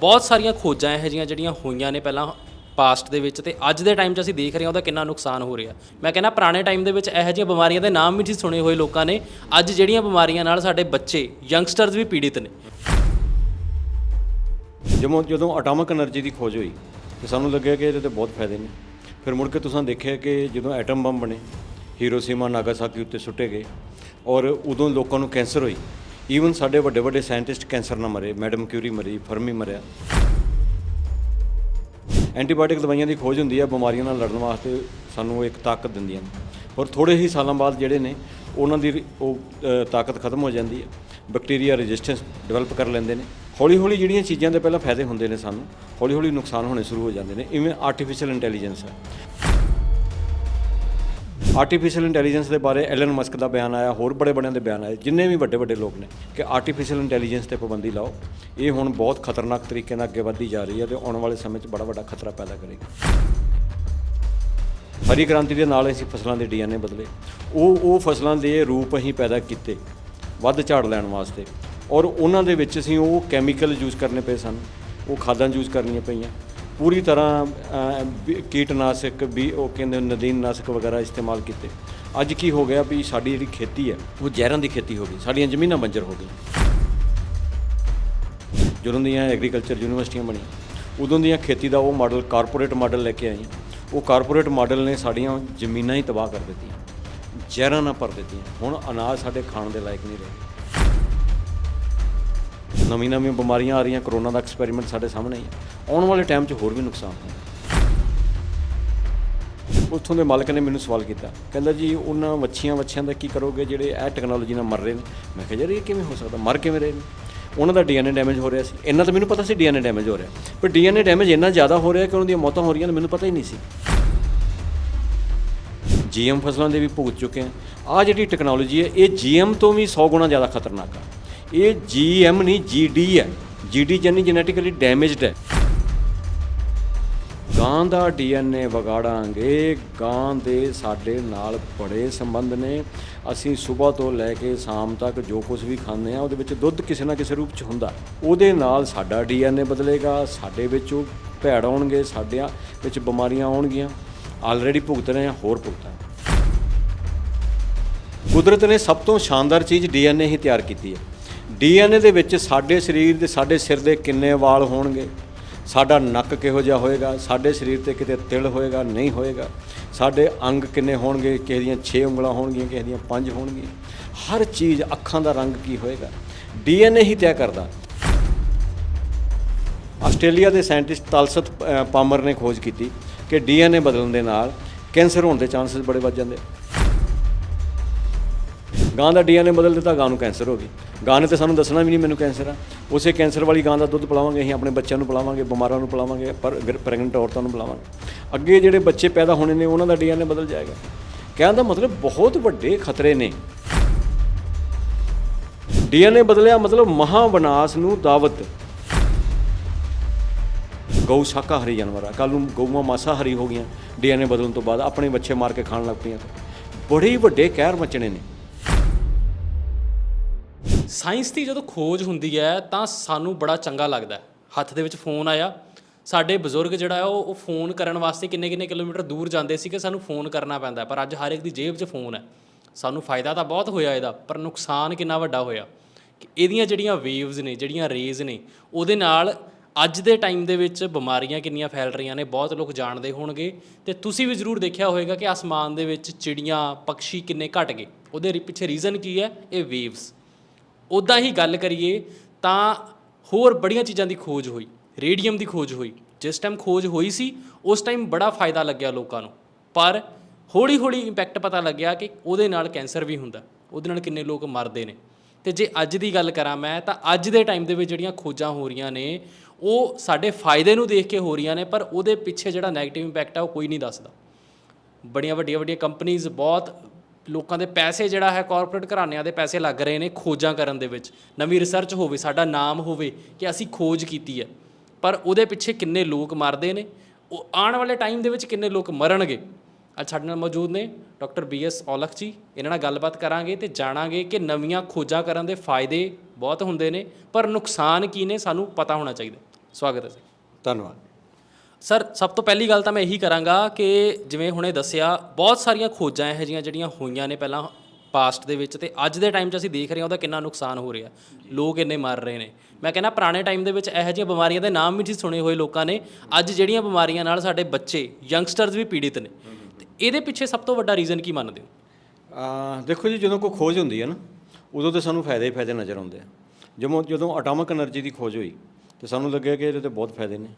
ਬਹੁਤ ਸਾਰੀਆਂ ਖੋਜਾਂ ਇਹੋ ਜਿਹੀਆਂ ਜਿਹੜੀਆਂ ਹੋਈਆਂ ਨੇ ਪਹਿਲਾਂ ਪਾਸਟ ਦੇ ਵਿੱਚ ਤੇ ਅੱਜ ਦੇ ਟਾਈਮ 'ਚ ਅਸੀਂ ਦੇਖ ਰਹੇ ਹਾਂ ਉਹਦਾ ਕਿੰਨਾ ਨੁਕਸਾਨ ਹੋ ਰਿਹਾ। ਮੈਂ ਕਹਿੰਦਾ ਪੁਰਾਣੇ ਟਾਈਮ ਦੇ ਵਿੱਚ ਇਹੋ ਜਿਹੀਆਂ ਬਿਮਾਰੀਆਂ ਦੇ ਨਾਮ ਵੀ ਨਹੀਂ ਸੁਣੇ ਹੋਏ ਲੋਕਾਂ ਨੇ। ਅੱਜ ਜਿਹੜੀਆਂ ਬਿਮਾਰੀਆਂ ਨਾਲ ਸਾਡੇ ਬੱਚੇ ਯੰਗਸਟਰਸ ਵੀ ਪੀੜਿਤ ਨੇ। ਜਦੋਂ ਜਦੋਂ ਐਟੋਮਿਕ એનર્ਜੀ ਦੀ ਖੋਜ ਹੋਈ, ਤੇ ਸਾਨੂੰ ਲੱਗਿਆ ਕਿ ਇਹਦੇ ਤੇ ਬਹੁਤ ਫਾਇਦੇ ਨੇ। ਫਿਰ ਮੁੜ ਕੇ ਤੁਸੀਂ ਦੇਖਿਆ ਕਿ ਜਦੋਂ ਐਟਮ ਬੰਬ ਬਣੇ ਹੀਰੋਸ਼ੀਮਾ ਨਾਗਾਸਾਕੀ ਉੱਤੇ ਸੁੱਟੇ ਗਏ, ਔਰ ਉਦੋਂ ਲੋਕਾਂ ਨੂੰ ਕੈਂਸਰ ਹੋਈ ਈਵਨ ਸਾਡੇ ਵੱਡੇ ਵੱਡੇ ਸਾਇੰਟਿਸਟ ਕੈਂਸਰ ਨਾਲ ਮਰੇ ਮੈਡਮ ਕਿਊਰੀ ਮਰੀ, ਫਰਮੀ ਮਰਿਆ। ਐਂਟੀਬਾਇਓਟਿਕ ਦਵਾਈਆਂ ਦੀ ਖੋਜ ਹੁੰਦੀ ਹੈ ਬਿਮਾਰੀਆਂ ਨਾਲ ਲੜਨ ਵਾਸਤੇ ਸਾਨੂੰ ਉਹ ਇੱਕ ਤਾਕਤ ਦਿੰਦੀਆਂ ਨੇ। ਔਰ ਥੋੜੇ ਹੀ ਸਾਲਾਂ ਬਾਅਦ ਜਿਹੜੇ ਨੇ, ਉਹਨਾਂ ਦੀ ਉਹ ਤਾਕਤ ਖਤਮ ਹੋ ਜਾਂਦੀ ਹੈ ਬੈਕਟੀਰੀਆ ਰੈਜ਼ਿਸਟੈਂਸ ਡਿਵੈਲਪ ਕਰ ਲੈਂਦੇ ਨੇ। ਹੌਲੀ ਹੌਲੀ ਜਿਹੜੀਆਂ ਚੀਜ਼ਾਂ ਦੇ ਪਹਿਲਾਂ ਫਾਇਦੇ ਹੁੰਦੇ ਨੇ ਸਾਨੂੰ ਹੌਲੀ ਹੌਲੀ ਨੁਕਸਾਨ ਹੋਣੇ ਸ਼ੁਰੂ ਹੋ ਜਾਂਦੇ ਨੇ। ਇਵੇਂ ਆਰਟੀਫੀਸ਼ੀਅਲ ਇੰਟੈਲੀਜੈਂਸ ਹੈ ਆਰਟੀਫੀਸ਼ੀਅਲ ਇੰਟੈਲੀਜੈਂਸ ਦੇ ਬਾਰੇ ਐਲਨ ਮਸਕ ਦਾ ਬਿਆਨ ਆਇਆ, ਹੋਰ ਬੜੇ ਬੜਿਆਂ ਦੇ ਬਿਆਨ ਆਏ, ਜਿੰਨੇ ਵੀ ਵੱਡੇ ਵੱਡੇ ਲੋਕ ਨੇ, ਕਿ ਆਰਟੀਫੀਸ਼ੀਅਲ ਇੰਟੈਲੀਜੈਂਸ ਤੇ ਪਾਬੰਦੀ ਲਾਓ, ਇਹ ਹੁਣ ਬਹੁਤ ਖਤਰਨਾਕ ਤਰੀਕੇ ਨਾਲ ਅੱਗੇ ਵਧਦੀ ਜਾ ਰਹੀ ਹੈ ਤੇ ਆਉਣ ਵਾਲੇ ਸਮੇਂ 'ਚ ਬੜਾ ਵੱਡਾ ਖਤਰਾ ਪੈਦਾ ਕਰੇਗੀ। ਹਰੀ ਕ੍ਰਾਂਤੀ ਦੇ ਨਾਲ ਅਸੀਂ ਫਸਲਾਂ ਦੇ ਡੀਐਨਏ ਬਦਲੇ। ਉਹ ਉਹ ਫਸਲਾਂ ਦੇ ਰੂਪ ਅਸੀਂ ਪੈਦਾ ਕੀਤੇ, ਵੱਧ ਝਾੜ ਲੈਣ ਵਾਸਤੇ। ਔਰ ਉਹਨਾਂ ਦੇ ਵਿੱਚ ਅਸੀਂ ਉਹ ਕੈਮੀਕਲ ਯੂਜ਼ ਕਰਨੇ ਪਏ ਸਨ, ਉਹ ਖਾਦਾਂ ਯੂਜ਼ ਕਰਨੀਆਂ ਪਈਆਂ। ਪੂਰੀ ਤਰ੍ਹਾਂ ਕੀਟਨਾਸ਼ਕ ਵੀ ਉਹ ਕਹਿੰਦੇ ਨਦੀਨਨਾਸ਼ਕ ਵਗੈਰਾ ਇਸਤੇਮਾਲ ਕੀਤੇ। ਅੱਜ ਕੀ ਹੋ ਗਿਆ ਵੀ ਸਾਡੀ ਜਿਹੜੀ ਖੇਤੀ ਹੈ, ਉਹ ਜ਼ਹਿਰਾਂ ਦੀ ਖੇਤੀ ਹੋ ਗਈ, ਸਾਡੀਆਂ ਜ਼ਮੀਨਾਂ ਬੰਜਰ ਹੋ ਗਈਆਂ। ਜਦੋਂ ਦੀਆਂ ਐਗਰੀਕਲਚਰ ਯੂਨੀਵਰਸਿਟੀਆਂ ਬਣੀਆਂ, ਉਦੋਂ ਦੀਆਂ ਖੇਤੀ ਦਾ ਉਹ ਮਾਡਲ, ਕਾਰਪੋਰੇਟ ਮਾਡਲ ਲੈ ਕੇ ਆਈਆਂ। ਉਹ ਕਾਰਪੋਰੇਟ ਮਾਡਲ ਨੇ ਸਾਡੀਆਂ ਜ਼ਮੀਨਾਂ ਹੀ ਤਬਾਹ ਕਰ ਦਿੱਤੀਆਂ, ਜ਼ਹਿਰਾਂ ਨਾਲ ਭਰ ਦਿੱਤੀਆਂ। ਹੁਣ ਅਨਾਜ ਸਾਡੇ ਖਾਣ ਦੇ ਲਾਇਕ ਨਹੀਂ ਰਹੇ। ਨਵੀਂ ਨਵੀਆਂ ਬਿਮਾਰੀਆਂ ਆ ਰਹੀਆਂ, ਕਰੋਨਾ ਦਾ ਐਕਸਪੈਰੀਮੈਂਟ ਸਾਡੇ ਸਾਹਮਣੇ ਹੀ ਹੈ ਆਉਣ ਵਾਲੇ ਟਾਈਮ 'ਚ ਹੋਰ ਵੀ ਨੁਕਸਾਨ ਹੋਣਾ। ਉੱਥੋਂ ਦੇ ਮਾਲਕ ਨੇ ਮੈਨੂੰ ਸਵਾਲ ਕੀਤਾ। ਕਹਿੰਦਾ ਜੀ, ਉਹਨਾਂ ਵੱਛੀਆਂ ਵੱਛਿਆਂ ਦਾ ਕੀ ਕਰੋਗੇ ਜਿਹੜੇ ਇਹ ਟੈਕਨੋਲੋਜੀ ਨਾਲ ਮਰ ਰਹੇ ਨੇ? ਮੈਂ ਕਿਹਾ, ਯਾਰ, ਇਹ ਕਿਵੇਂ ਹੋ ਸਕਦਾ? ਮਰ ਕਿਵੇਂ ਰਹੇ ਨੇ? ਉਹਨਾਂ ਦਾ ਡੀਐਨਏ ਡੈਮੇਜ ਹੋ ਰਿਹਾ ਸੀ। ਇੰਨਾ ਤਾਂ ਮੈਨੂੰ ਪਤਾ ਸੀ ਡੀਐਨਏ ਡੈਮੇਜ ਹੋ ਰਿਹਾ। ਪਰ ਡੀਐਨਏ ਡੈਮੇਜ ਇੰਨਾ ਜ਼ਿਆਦਾ ਹੋ ਰਿਹਾ ਕਿ ਉਹਨਾਂ ਦੀਆਂ ਮੌਤਾਂ ਹੋ ਰਹੀਆਂ ਨੇ, ਮੈਨੂੰ ਪਤਾ ਹੀ ਨਹੀਂ ਸੀ। ਜੀਐਮ ਫਸਲਾਂ ਦੇ ਵੀ ਭੁਗਤ ਚੁੱਕੇ ਆ। ਆ ਜਿਹੜੀ ਟੈਕਨੋਲੋਜੀ ਹੈ, ਇਹ ਜੀਐਮ ਤੋਂ ਵੀ 100 ਗੁਣਾ ਜ਼ਿਆਦਾ ਖਤਰਨਾਕ ਆ। ਇਹ ਜੀਐਮ ਨਹੀਂ ਜੀਡੀ ਹੈ। ਜੀਡੀ ਜਾਨੀ ਜੈਨੇਟਿਕਲੀ ਡੈਮੇਜਡ ਹੈ। ਗਾਂ ਦਾ ਡੀਐਨਏ ਵਿਗਾੜਾਂਗੇ। ਗਾਂ ਦੇ ਸਾਡੇ ਨਾਲ ਬੜੇ ਸੰਬੰਧ ਨੇ। ਅਸੀਂ ਸਵੇਰ ਤੋਂ ਲੈ ਕੇ ਸ਼ਾਮ ਤੱਕ ਜੋ ਕੁਝ ਵੀ ਖਾਂਦੇ ਆ ਉਹਦੇ ਵਿੱਚ ਦੁੱਧ ਕਿਸੇ ਨਾ ਕਿਸੇ ਰੂਪ ਚ ਹੁੰਦਾ। ਉਹਦੇ ਨਾਲ ਸਾਡਾ ਡੀਐਨਏ ਬਦਲੇਗਾ। ਸਾਡੇ ਵਿੱਚ ਉਹ ਭੈੜ ਆਉਣਗੇ, ਸਾਡਿਆਂ ਵਿੱਚ ਬਿਮਾਰੀਆਂ ਆਉਣਗੀਆਂ। ਆਲਰੇਡੀ ਭੁਗਤ ਰਹੇ ਆ ਹੋਰ ਭੁਗਤਾਂਗੇ ਕੁਦਰਤ ਨੇ ਸਭ ਤੋਂ ਸ਼ਾਨਦਾਰ ਚੀਜ਼ ਡੀਐਨਏ ਹੀ ਤਿਆਰ ਕੀਤੀ ਹੈ। ਡੀਐਨਏ ਦੇ ਵਿੱਚ ਸਾਡੇ ਸਰੀਰ ਦੇ, ਸਾਡੇ ਸਿਰ ਦੇ ਕਿੰਨੇ ਵਾਲ ਹੋਣਗੇ? ਸਾਡਾ ਨੱਕ ਕਿਹੋ ਜਿਹਾ ਹੋਏਗਾ? ਸਾਡੇ ਸਰੀਰ ਤੇ ਕਿਤੇ ਤਿਲ ਹੋਏਗਾ? ਨਹੀਂ ਹੋਏਗਾ। ਸਾਡੇ ਅੰਗ ਕਿੰਨੇ ਹੋਣਗੇ? ਕਿਸੇ ਦੀਆਂ 6 ਉਂਗਲਾਂ ਹੋਣਗੀਆਂ, ਕਿਸੇ ਦੀਆਂ 5 ਹੋਣਗੀਆਂ। ਹਰ ਚੀਜ਼ ਅੱਖਾਂ ਦਾ ਰੰਗ ਕੀ ਹੋਏਗਾ? ਡੀਐਨਏ ਹੀ ਤੈਅ ਕਰਦਾ। ਆਸਟ੍ਰੇਲੀਆ ਦੇ ਸਾਇੰਟਿਸਟ ਤਲਸਤ ਪਾਮਰ ਨੇ ਖੋਜ ਕੀਤੀ ਕਿ ਡੀਐਨਏ ਬਦਲਣ ਦੇ ਨਾਲ ਕੈਂਸਰ ਹੋਣ ਦੇ ਚਾਂਸਸ ਬੜੇ ਵੱਧ ਜਾਂਦੇ। ਗਾਂ ਦਾ ਡੀਐਨਏ ਬਦਲ ਦਿੱਤਾ, ਗਾਂ ਨੂੰ ਕੈਂਸਰ ਹੋ ਗਈ। ਗਾਂ ਨੇ ਤੇ ਸਾਨੂੰ ਦੱਸਣਾ ਵੀ ਨਹੀਂ ਮੈਨੂੰ ਕੈਂਸਰ ਆ। ਉਸੇ ਕੈਂਸਰ ਵਾਲੀ ਗਾਂ ਦਾ ਦੁੱਧ ਪਿਲਾਵਾਂਗੇ, ਅਸੀਂ ਆਪਣੇ ਬੱਚਿਆਂ ਨੂੰ ਪਿਲਾਵਾਂਗੇ, ਬਿਮਾਰਾਂ ਨੂੰ ਪਿਲਾਵਾਂਗੇ, ਪਰ ਪ੍ਰੈਗਨੈਂਟ ਔਰਤਾਂ ਨੂੰ ਪਿਲਾਵਾਂਗੇ। ਅੱਗੇ ਜਿਹੜੇ ਬੱਚੇ ਪੈਦਾ ਹੋਣੇ ਨੇ, ਉਹਨਾਂ ਦਾ ਡੀਐਨਏ ਬਦਲ ਜਾਏਗਾ। ਕਹਿਣ ਦਾ ਮਤਲਬ ਬਹੁਤ ਵੱਡੇ ਖਤਰੇ ਨੇ। ਡੀਐਨਏ ਬਦਲਿਆ ਮਤਲਬ ਮਹਾ ਵਿਨਾਸ਼ ਨੂੰ ਦਾਵਤ। ਗਊ ਸ਼ਾਕਾਹਾਰੀ ਜਾਨਵਰ ਆ। ਕੱਲ ਨੂੰ ਗਊਆਂ ਮਾਸਾਹਾਰੀ ਹੋ ਗਈਆਂ। ਡੀਐਨਏ ਬਦਲਣ ਤੋਂ ਬਾਅਦ ਆਪਣੇ ਬੱਚੇ ਮਾਰ ਕੇ ਖਾਣ ਲੱਗ ਪਈਆਂ। ਬੜੇ ਵੱਡੇ ਕਹਿਰ ਮਚਣੇ ਨੇ। ਸਾਇੰਸ ਦੀ ਜਦੋਂ ਖੋਜ ਹੁੰਦੀ ਹੈ ਤਾਂ ਸਾਨੂੰ ਬੜਾ ਚੰਗਾ ਲੱਗਦਾ ਹੱਥ ਦੇ ਵਿੱਚ ਫੋਨ ਆਇਆ। ਸਾਡੇ ਬਜ਼ੁਰਗ ਜਿਹੜਾ ਉਹ ਉਹ ਫੋਨ ਕਰਨ ਵਾਸਤੇ ਕਿੰਨੇ ਕਿੰਨੇ ਕਿਲੋਮੀਟਰ ਦੂਰ ਜਾਂਦੇ ਸੀ ਕਿ ਸਾਨੂੰ ਫੋਨ ਕਰਨਾ ਪੈਂਦਾ ਪਰ ਅੱਜ ਹਰ ਇੱਕ ਦੀ ਜੇਬ 'ਚ ਫੋਨ ਹੈ। ਸਾਨੂੰ ਫਾਇਦਾ ਤਾਂ ਬਹੁਤ ਹੋਇਆ ਇਹਦਾ, ਪਰ ਨੁਕਸਾਨ ਕਿੰਨਾ ਵੱਡਾ ਹੋਇਆ। ਕਿ ਇਹਦੀਆਂ ਜਿਹੜੀਆਂ ਵੇਵਸ ਨੇ, ਜਿਹੜੀਆਂ ਰੇਜ਼ ਨੇ, ਉਹਦੇ ਨਾਲ ਅੱਜ ਦੇ ਟਾਈਮ ਦੇ ਵਿੱਚ ਬਿਮਾਰੀਆਂ ਕਿੰਨੀਆਂ ਫੈਲ ਰਹੀਆਂ ਨੇ, ਬਹੁਤ ਲੋਕ ਜਾਣਦੇ ਹੋਣਗੇ। ਤੇ ਤੁਸੀਂ ਵੀ ਜ਼ਰੂਰ ਦੇਖਿਆ ਹੋਵੇਗਾ ਕਿ ਆਸਮਾਨ ਦੇ ਵਿੱਚ ਚਿੜੀਆਂ, ਪੰਛੀ ਕਿੰਨੇ ਘਟ ਗਏ। ਉਹਦੇ ਪਿੱਛੇ ਰੀਜ਼ਨ ਕੀ ਹੈ? ਇਹ ਵੇਵਸ ਉੱਦਾਂ ਹੀ ਗੱਲ ਕਰੀਏ ਤਾਂ ਹੋਰ ਬੜੀਆਂ ਚੀਜ਼ਾਂ ਦੀ ਖੋਜ ਹੋਈ, ਰੇਡੀਅਮ ਦੀ ਖੋਜ ਹੋਈ। ਜਿਸ ਟਾਈਮ ਖੋਜ ਹੋਈ ਸੀ, ਉਸ ਟਾਈਮ ਬੜਾ ਫਾਇਦਾ ਲੱਗਿਆ ਲੋਕਾਂ ਨੂੰ। ਪਰ ਹੌਲੀ ਹੌਲੀ ਇੰਪੈਕਟ ਪਤਾ ਲੱਗਿਆ ਕਿ ਉਹਦੇ ਨਾਲ ਕੈਂਸਰ ਵੀ ਹੁੰਦਾ, ਉਹਦੇ ਨਾਲ ਕਿੰਨੇ ਲੋਕ ਮਰਦੇ ਨੇ। ਤੇ ਜੇ ਅੱਜ ਦੀ ਗੱਲ ਕਰਾਂ ਮੈਂ, ਤਾਂ ਅੱਜ ਦੇ ਟਾਈਮ ਦੇ ਵਿੱਚ ਜਿਹੜੀਆਂ ਖੋਜਾਂ ਹੋ ਰਹੀਆਂ ਨੇ, ਉਹ ਸਾਡੇ ਫਾਇਦੇ ਨੂੰ ਦੇਖ ਕੇ ਹੋ ਰਹੀਆਂ ਨੇ, ਪਰ ਉਹਦੇ ਪਿੱਛੇ ਜਿਹੜਾ 네ਗੇਟਿਵ ਇੰਪੈਕਟ ਆ, ਉਹ ਕੋਈ ਨਹੀਂ ਦੱਸਦਾ। ਬੜੀਆਂ ਵੱਡੀਆਂ ਵੱਡੀਆਂ ਕੰਪਨੀਆਂ ਬਹੁਤ ਲੋਕਾਂ ਦੇ ਪੈਸੇ ਜਿਹੜਾ ਹੈ ਕਾਰਪੋਰੇਟ ਘਰਾਣਿਆਂ ਦੇ ਪੈਸੇ ਲੱਗ ਰਹੇ ਨੇ ਖੋਜਾਂ ਕਰਨ ਦੇ ਵਿੱਚ। ਨਵੀਂ ਰਿਸਰਚ ਹੋਵੇ, ਸਾਡਾ ਨਾਮ ਹੋਵੇ ਕਿ ਅਸੀਂ ਖੋਜ ਕੀਤੀ ਹੈ। ਪਰ ਉਹਦੇ ਪਿੱਛੇ ਕਿੰਨੇ ਲੋਕ ਮਰਦੇ ਨੇ? ਉਹ ਆਉਣ ਵਾਲੇ ਟਾਈਮ ਦੇ ਵਿੱਚ ਕਿੰਨੇ ਲੋਕ ਮਰਨਗੇ? ਅੱਜ ਸਾਡੇ ਨਾਲ ਮੌਜੂਦ ਨੇ ਡਾਕਟਰ ਬੀ ਐਸ ਔਲਖ ਜੀ। ਇਹਨਾਂ ਨਾਲ ਗੱਲਬਾਤ ਕਰਾਂਗੇ ਤੇ ਜਾਣਾਂਗੇ ਕਿ ਨਵੀਆਂ ਖੋਜਾਂ ਕਰਨ ਦੇ ਫਾਇਦੇ ਬਹੁਤ ਹੁੰਦੇ ਨੇ, ਪਰ ਨੁਕਸਾਨ ਕੀ ਨੇ ਸਾਨੂੰ ਪਤਾ ਹੋਣਾ ਚਾਹੀਦਾ। ਸਵਾਗਤ ਹੈ ਜੀ ਧੰਨਵਾਦ। ਸਰ, ਸਭ ਤੋਂ ਪਹਿਲੀ ਗੱਲ ਤਾਂ ਮੈਂ ਇਹੀ ਕਰਾਂਗਾ ਕਿ ਜਿਵੇਂ ਹੁਣੇ ਦੱਸਿਆ, ਬਹੁਤ ਸਾਰੀਆਂ ਖੋਜਾਂ ਇਹੋ ਜਿਹੀਆਂ ਜਿਹੜੀਆਂ ਹੋਈਆਂ ਨੇ ਪਹਿਲਾਂ ਪਾਸਟ ਦੇ ਵਿੱਚ ਤੇ ਅੱਜ ਦੇ ਟਾਈਮ 'ਚ ਅਸੀਂ ਦੇਖ ਰਹੇ ਹਾਂ ਉਹਦਾ ਕਿੰਨਾ ਨੁਕਸਾਨ ਹੋ ਰਿਹਾ। ਲੋਕ ਇੰਨੇ ਮਰ ਰਹੇ ਨੇ। ਮੈਂ ਕਹਿੰਦਾ ਪੁਰਾਣੇ ਟਾਈਮ ਦੇ ਵਿੱਚ ਇਹੋ ਜਿਹੀਆਂ ਬਿਮਾਰੀਆਂ ਦੇ ਨਾਮ ਵੀ ਨਹੀਂ ਸੁਣੇ ਹੋਏ ਲੋਕਾਂ ਨੇ। ਅੱਜ ਜਿਹੜੀਆਂ ਬਿਮਾਰੀਆਂ ਨਾਲ ਸਾਡੇ ਬੱਚੇ ਯੰਗਸਟਰਸ ਵੀ ਪੀੜਿਤ ਨੇ। ਤੇ ਇਹਦੇ ਪਿੱਛੇ ਸਭ ਤੋਂ ਵੱਡਾ ਰੀਜ਼ਨ ਕੀ ਮੰਨਦੇ ਹੋ? ਦੇਖੋ ਜੀ, ਜਦੋਂ ਕੋਈ ਖੋਜ ਹੁੰਦੀ ਹੈ ਨਾ, ਉਦੋਂ ਤੇ ਸਾਨੂੰ ਫਾਇਦੇ ਹੀ ਫਾਇਦੇ ਨਜ਼ਰ ਆਉਂਦੇ ਆ। ਜਦੋਂ ਜਦੋਂ ਐਟੋਮਿਕ એનર્ਜੀ ਦੀ ਖੋਜ ਹੋਈ, ਤੇ ਸਾਨੂੰ ਲੱਗਿਆ ਕਿ ਇਹਦੇ ਤੇ ਬਹੁਤ ਫਾਇਦੇ ਨੇ।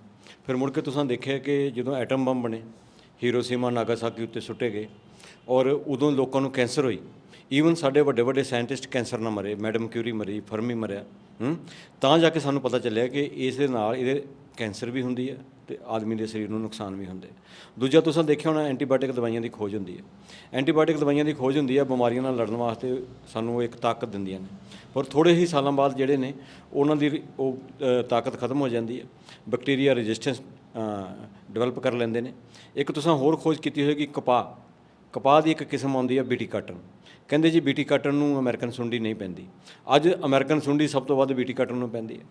ਫਿਰ ਮੁੜ ਕੇ ਤੁਸੀਂ ਦੇਖਿਆ ਕਿ ਜਦੋਂ ਐਟਮ ਬੰਬ ਬਣੇ ਹੀਰੋਸੀਮਾ ਨਾਗਾਸਾਕੀ ਉੱਤੇ ਸੁੱਟੇ ਗਏ, ਔਰ ਉਦੋਂ ਲੋਕਾਂ ਨੂੰ ਕੈਂਸਰ ਹੋਈ। ਈਵਨ ਸਾਡੇ ਵੱਡੇ ਵੱਡੇ ਸਾਇੰਟਿਸਟ ਕੈਂਸਰ ਨਾਲ ਮਰੇ, ਮੈਡਮ ਕਿਊਰੀ ਮਰੀ, ਫਰਮੀ ਮਰਿਆ, ਹੂੰ? ਤਾਂ ਜਾ ਕੇ ਸਾਨੂੰ ਪਤਾ ਚੱਲਿਆ ਕਿ ਇਸ ਦੇ ਨਾਲ ਇਹਦੇ ਕੈਂਸਰ ਵੀ ਹੁੰਦੀ ਹੈ ਤੇ ਆਦਮੀ ਦੇ ਸਰੀਰ ਨੂੰ ਨੁਕਸਾਨ ਵੀ ਹੁੰਦੇ। ਦੂਜਾ ਤੁਸੀਂ ਦੇਖਿਆ ਹੋਣਾ ਐਂਟੀਬਾਇਓਟਿਕ ਦਵਾਈਆਂ ਦੀ ਖੋਜ ਹੁੰਦੀ ਹੈ। ਐਂਟੀਬਾਇਓਟਿਕ ਦਵਾਈਆਂ ਦੀ ਖੋਜ ਹੁੰਦੀ ਹੈ, ਬਿਮਾਰੀਆਂ ਨਾਲ ਲੜਨ ਵਾਸਤੇ ਸਾਨੂੰ ਉਹ ਇੱਕ ਤਾਕਤ ਦਿੰਦੀਆਂ ਨੇ। ਪਰ ਥੋੜੇ ਹੀ ਸਾਲਾਂ ਬਾਅਦ ਜਿਹੜੇ ਨੇ, ਉਹਨਾਂ ਦੀ ਉਹ ਤਾਕਤ ਖਤਮ ਹੋ ਜਾਂਦੀ ਹੈ। ਬੈਕਟੀਰੀਆ ਰੈਜ਼ਿਸਟੈਂਸ ਡਿਵੈਲਪ ਕਰ ਲੈਂਦੇ ਨੇ। ਇੱਕ ਤੁਸੀਂ ਹੋਰ ਖੋਜ ਕੀਤੀ ਹੋਏਗੀ, ਕਪਾਹ। ਕਪਾਹ ਦੀ ਇੱਕ ਕਿਸਮ ਆਉਂਦੀ ਹੈ, ਬੀਟੀ ਕਾਟਨ। ਕਹਿੰਦੇ ਜੀ ਬੀਟੀ ਕਾਟਨ ਨੂੰ ਅਮਰੀਕਨ ਸੁੰਡੀ ਨਹੀਂ ਪੈਂਦੀ। ਅੱਜ ਅਮਰੀਕਨ ਸੁੰਡੀ ਸਭ ਤੋਂ ਵੱਧ ਬੀਟੀ ਕਾਟਨ ਨੂੰ ਪੈਂਦੀ ਹੈ।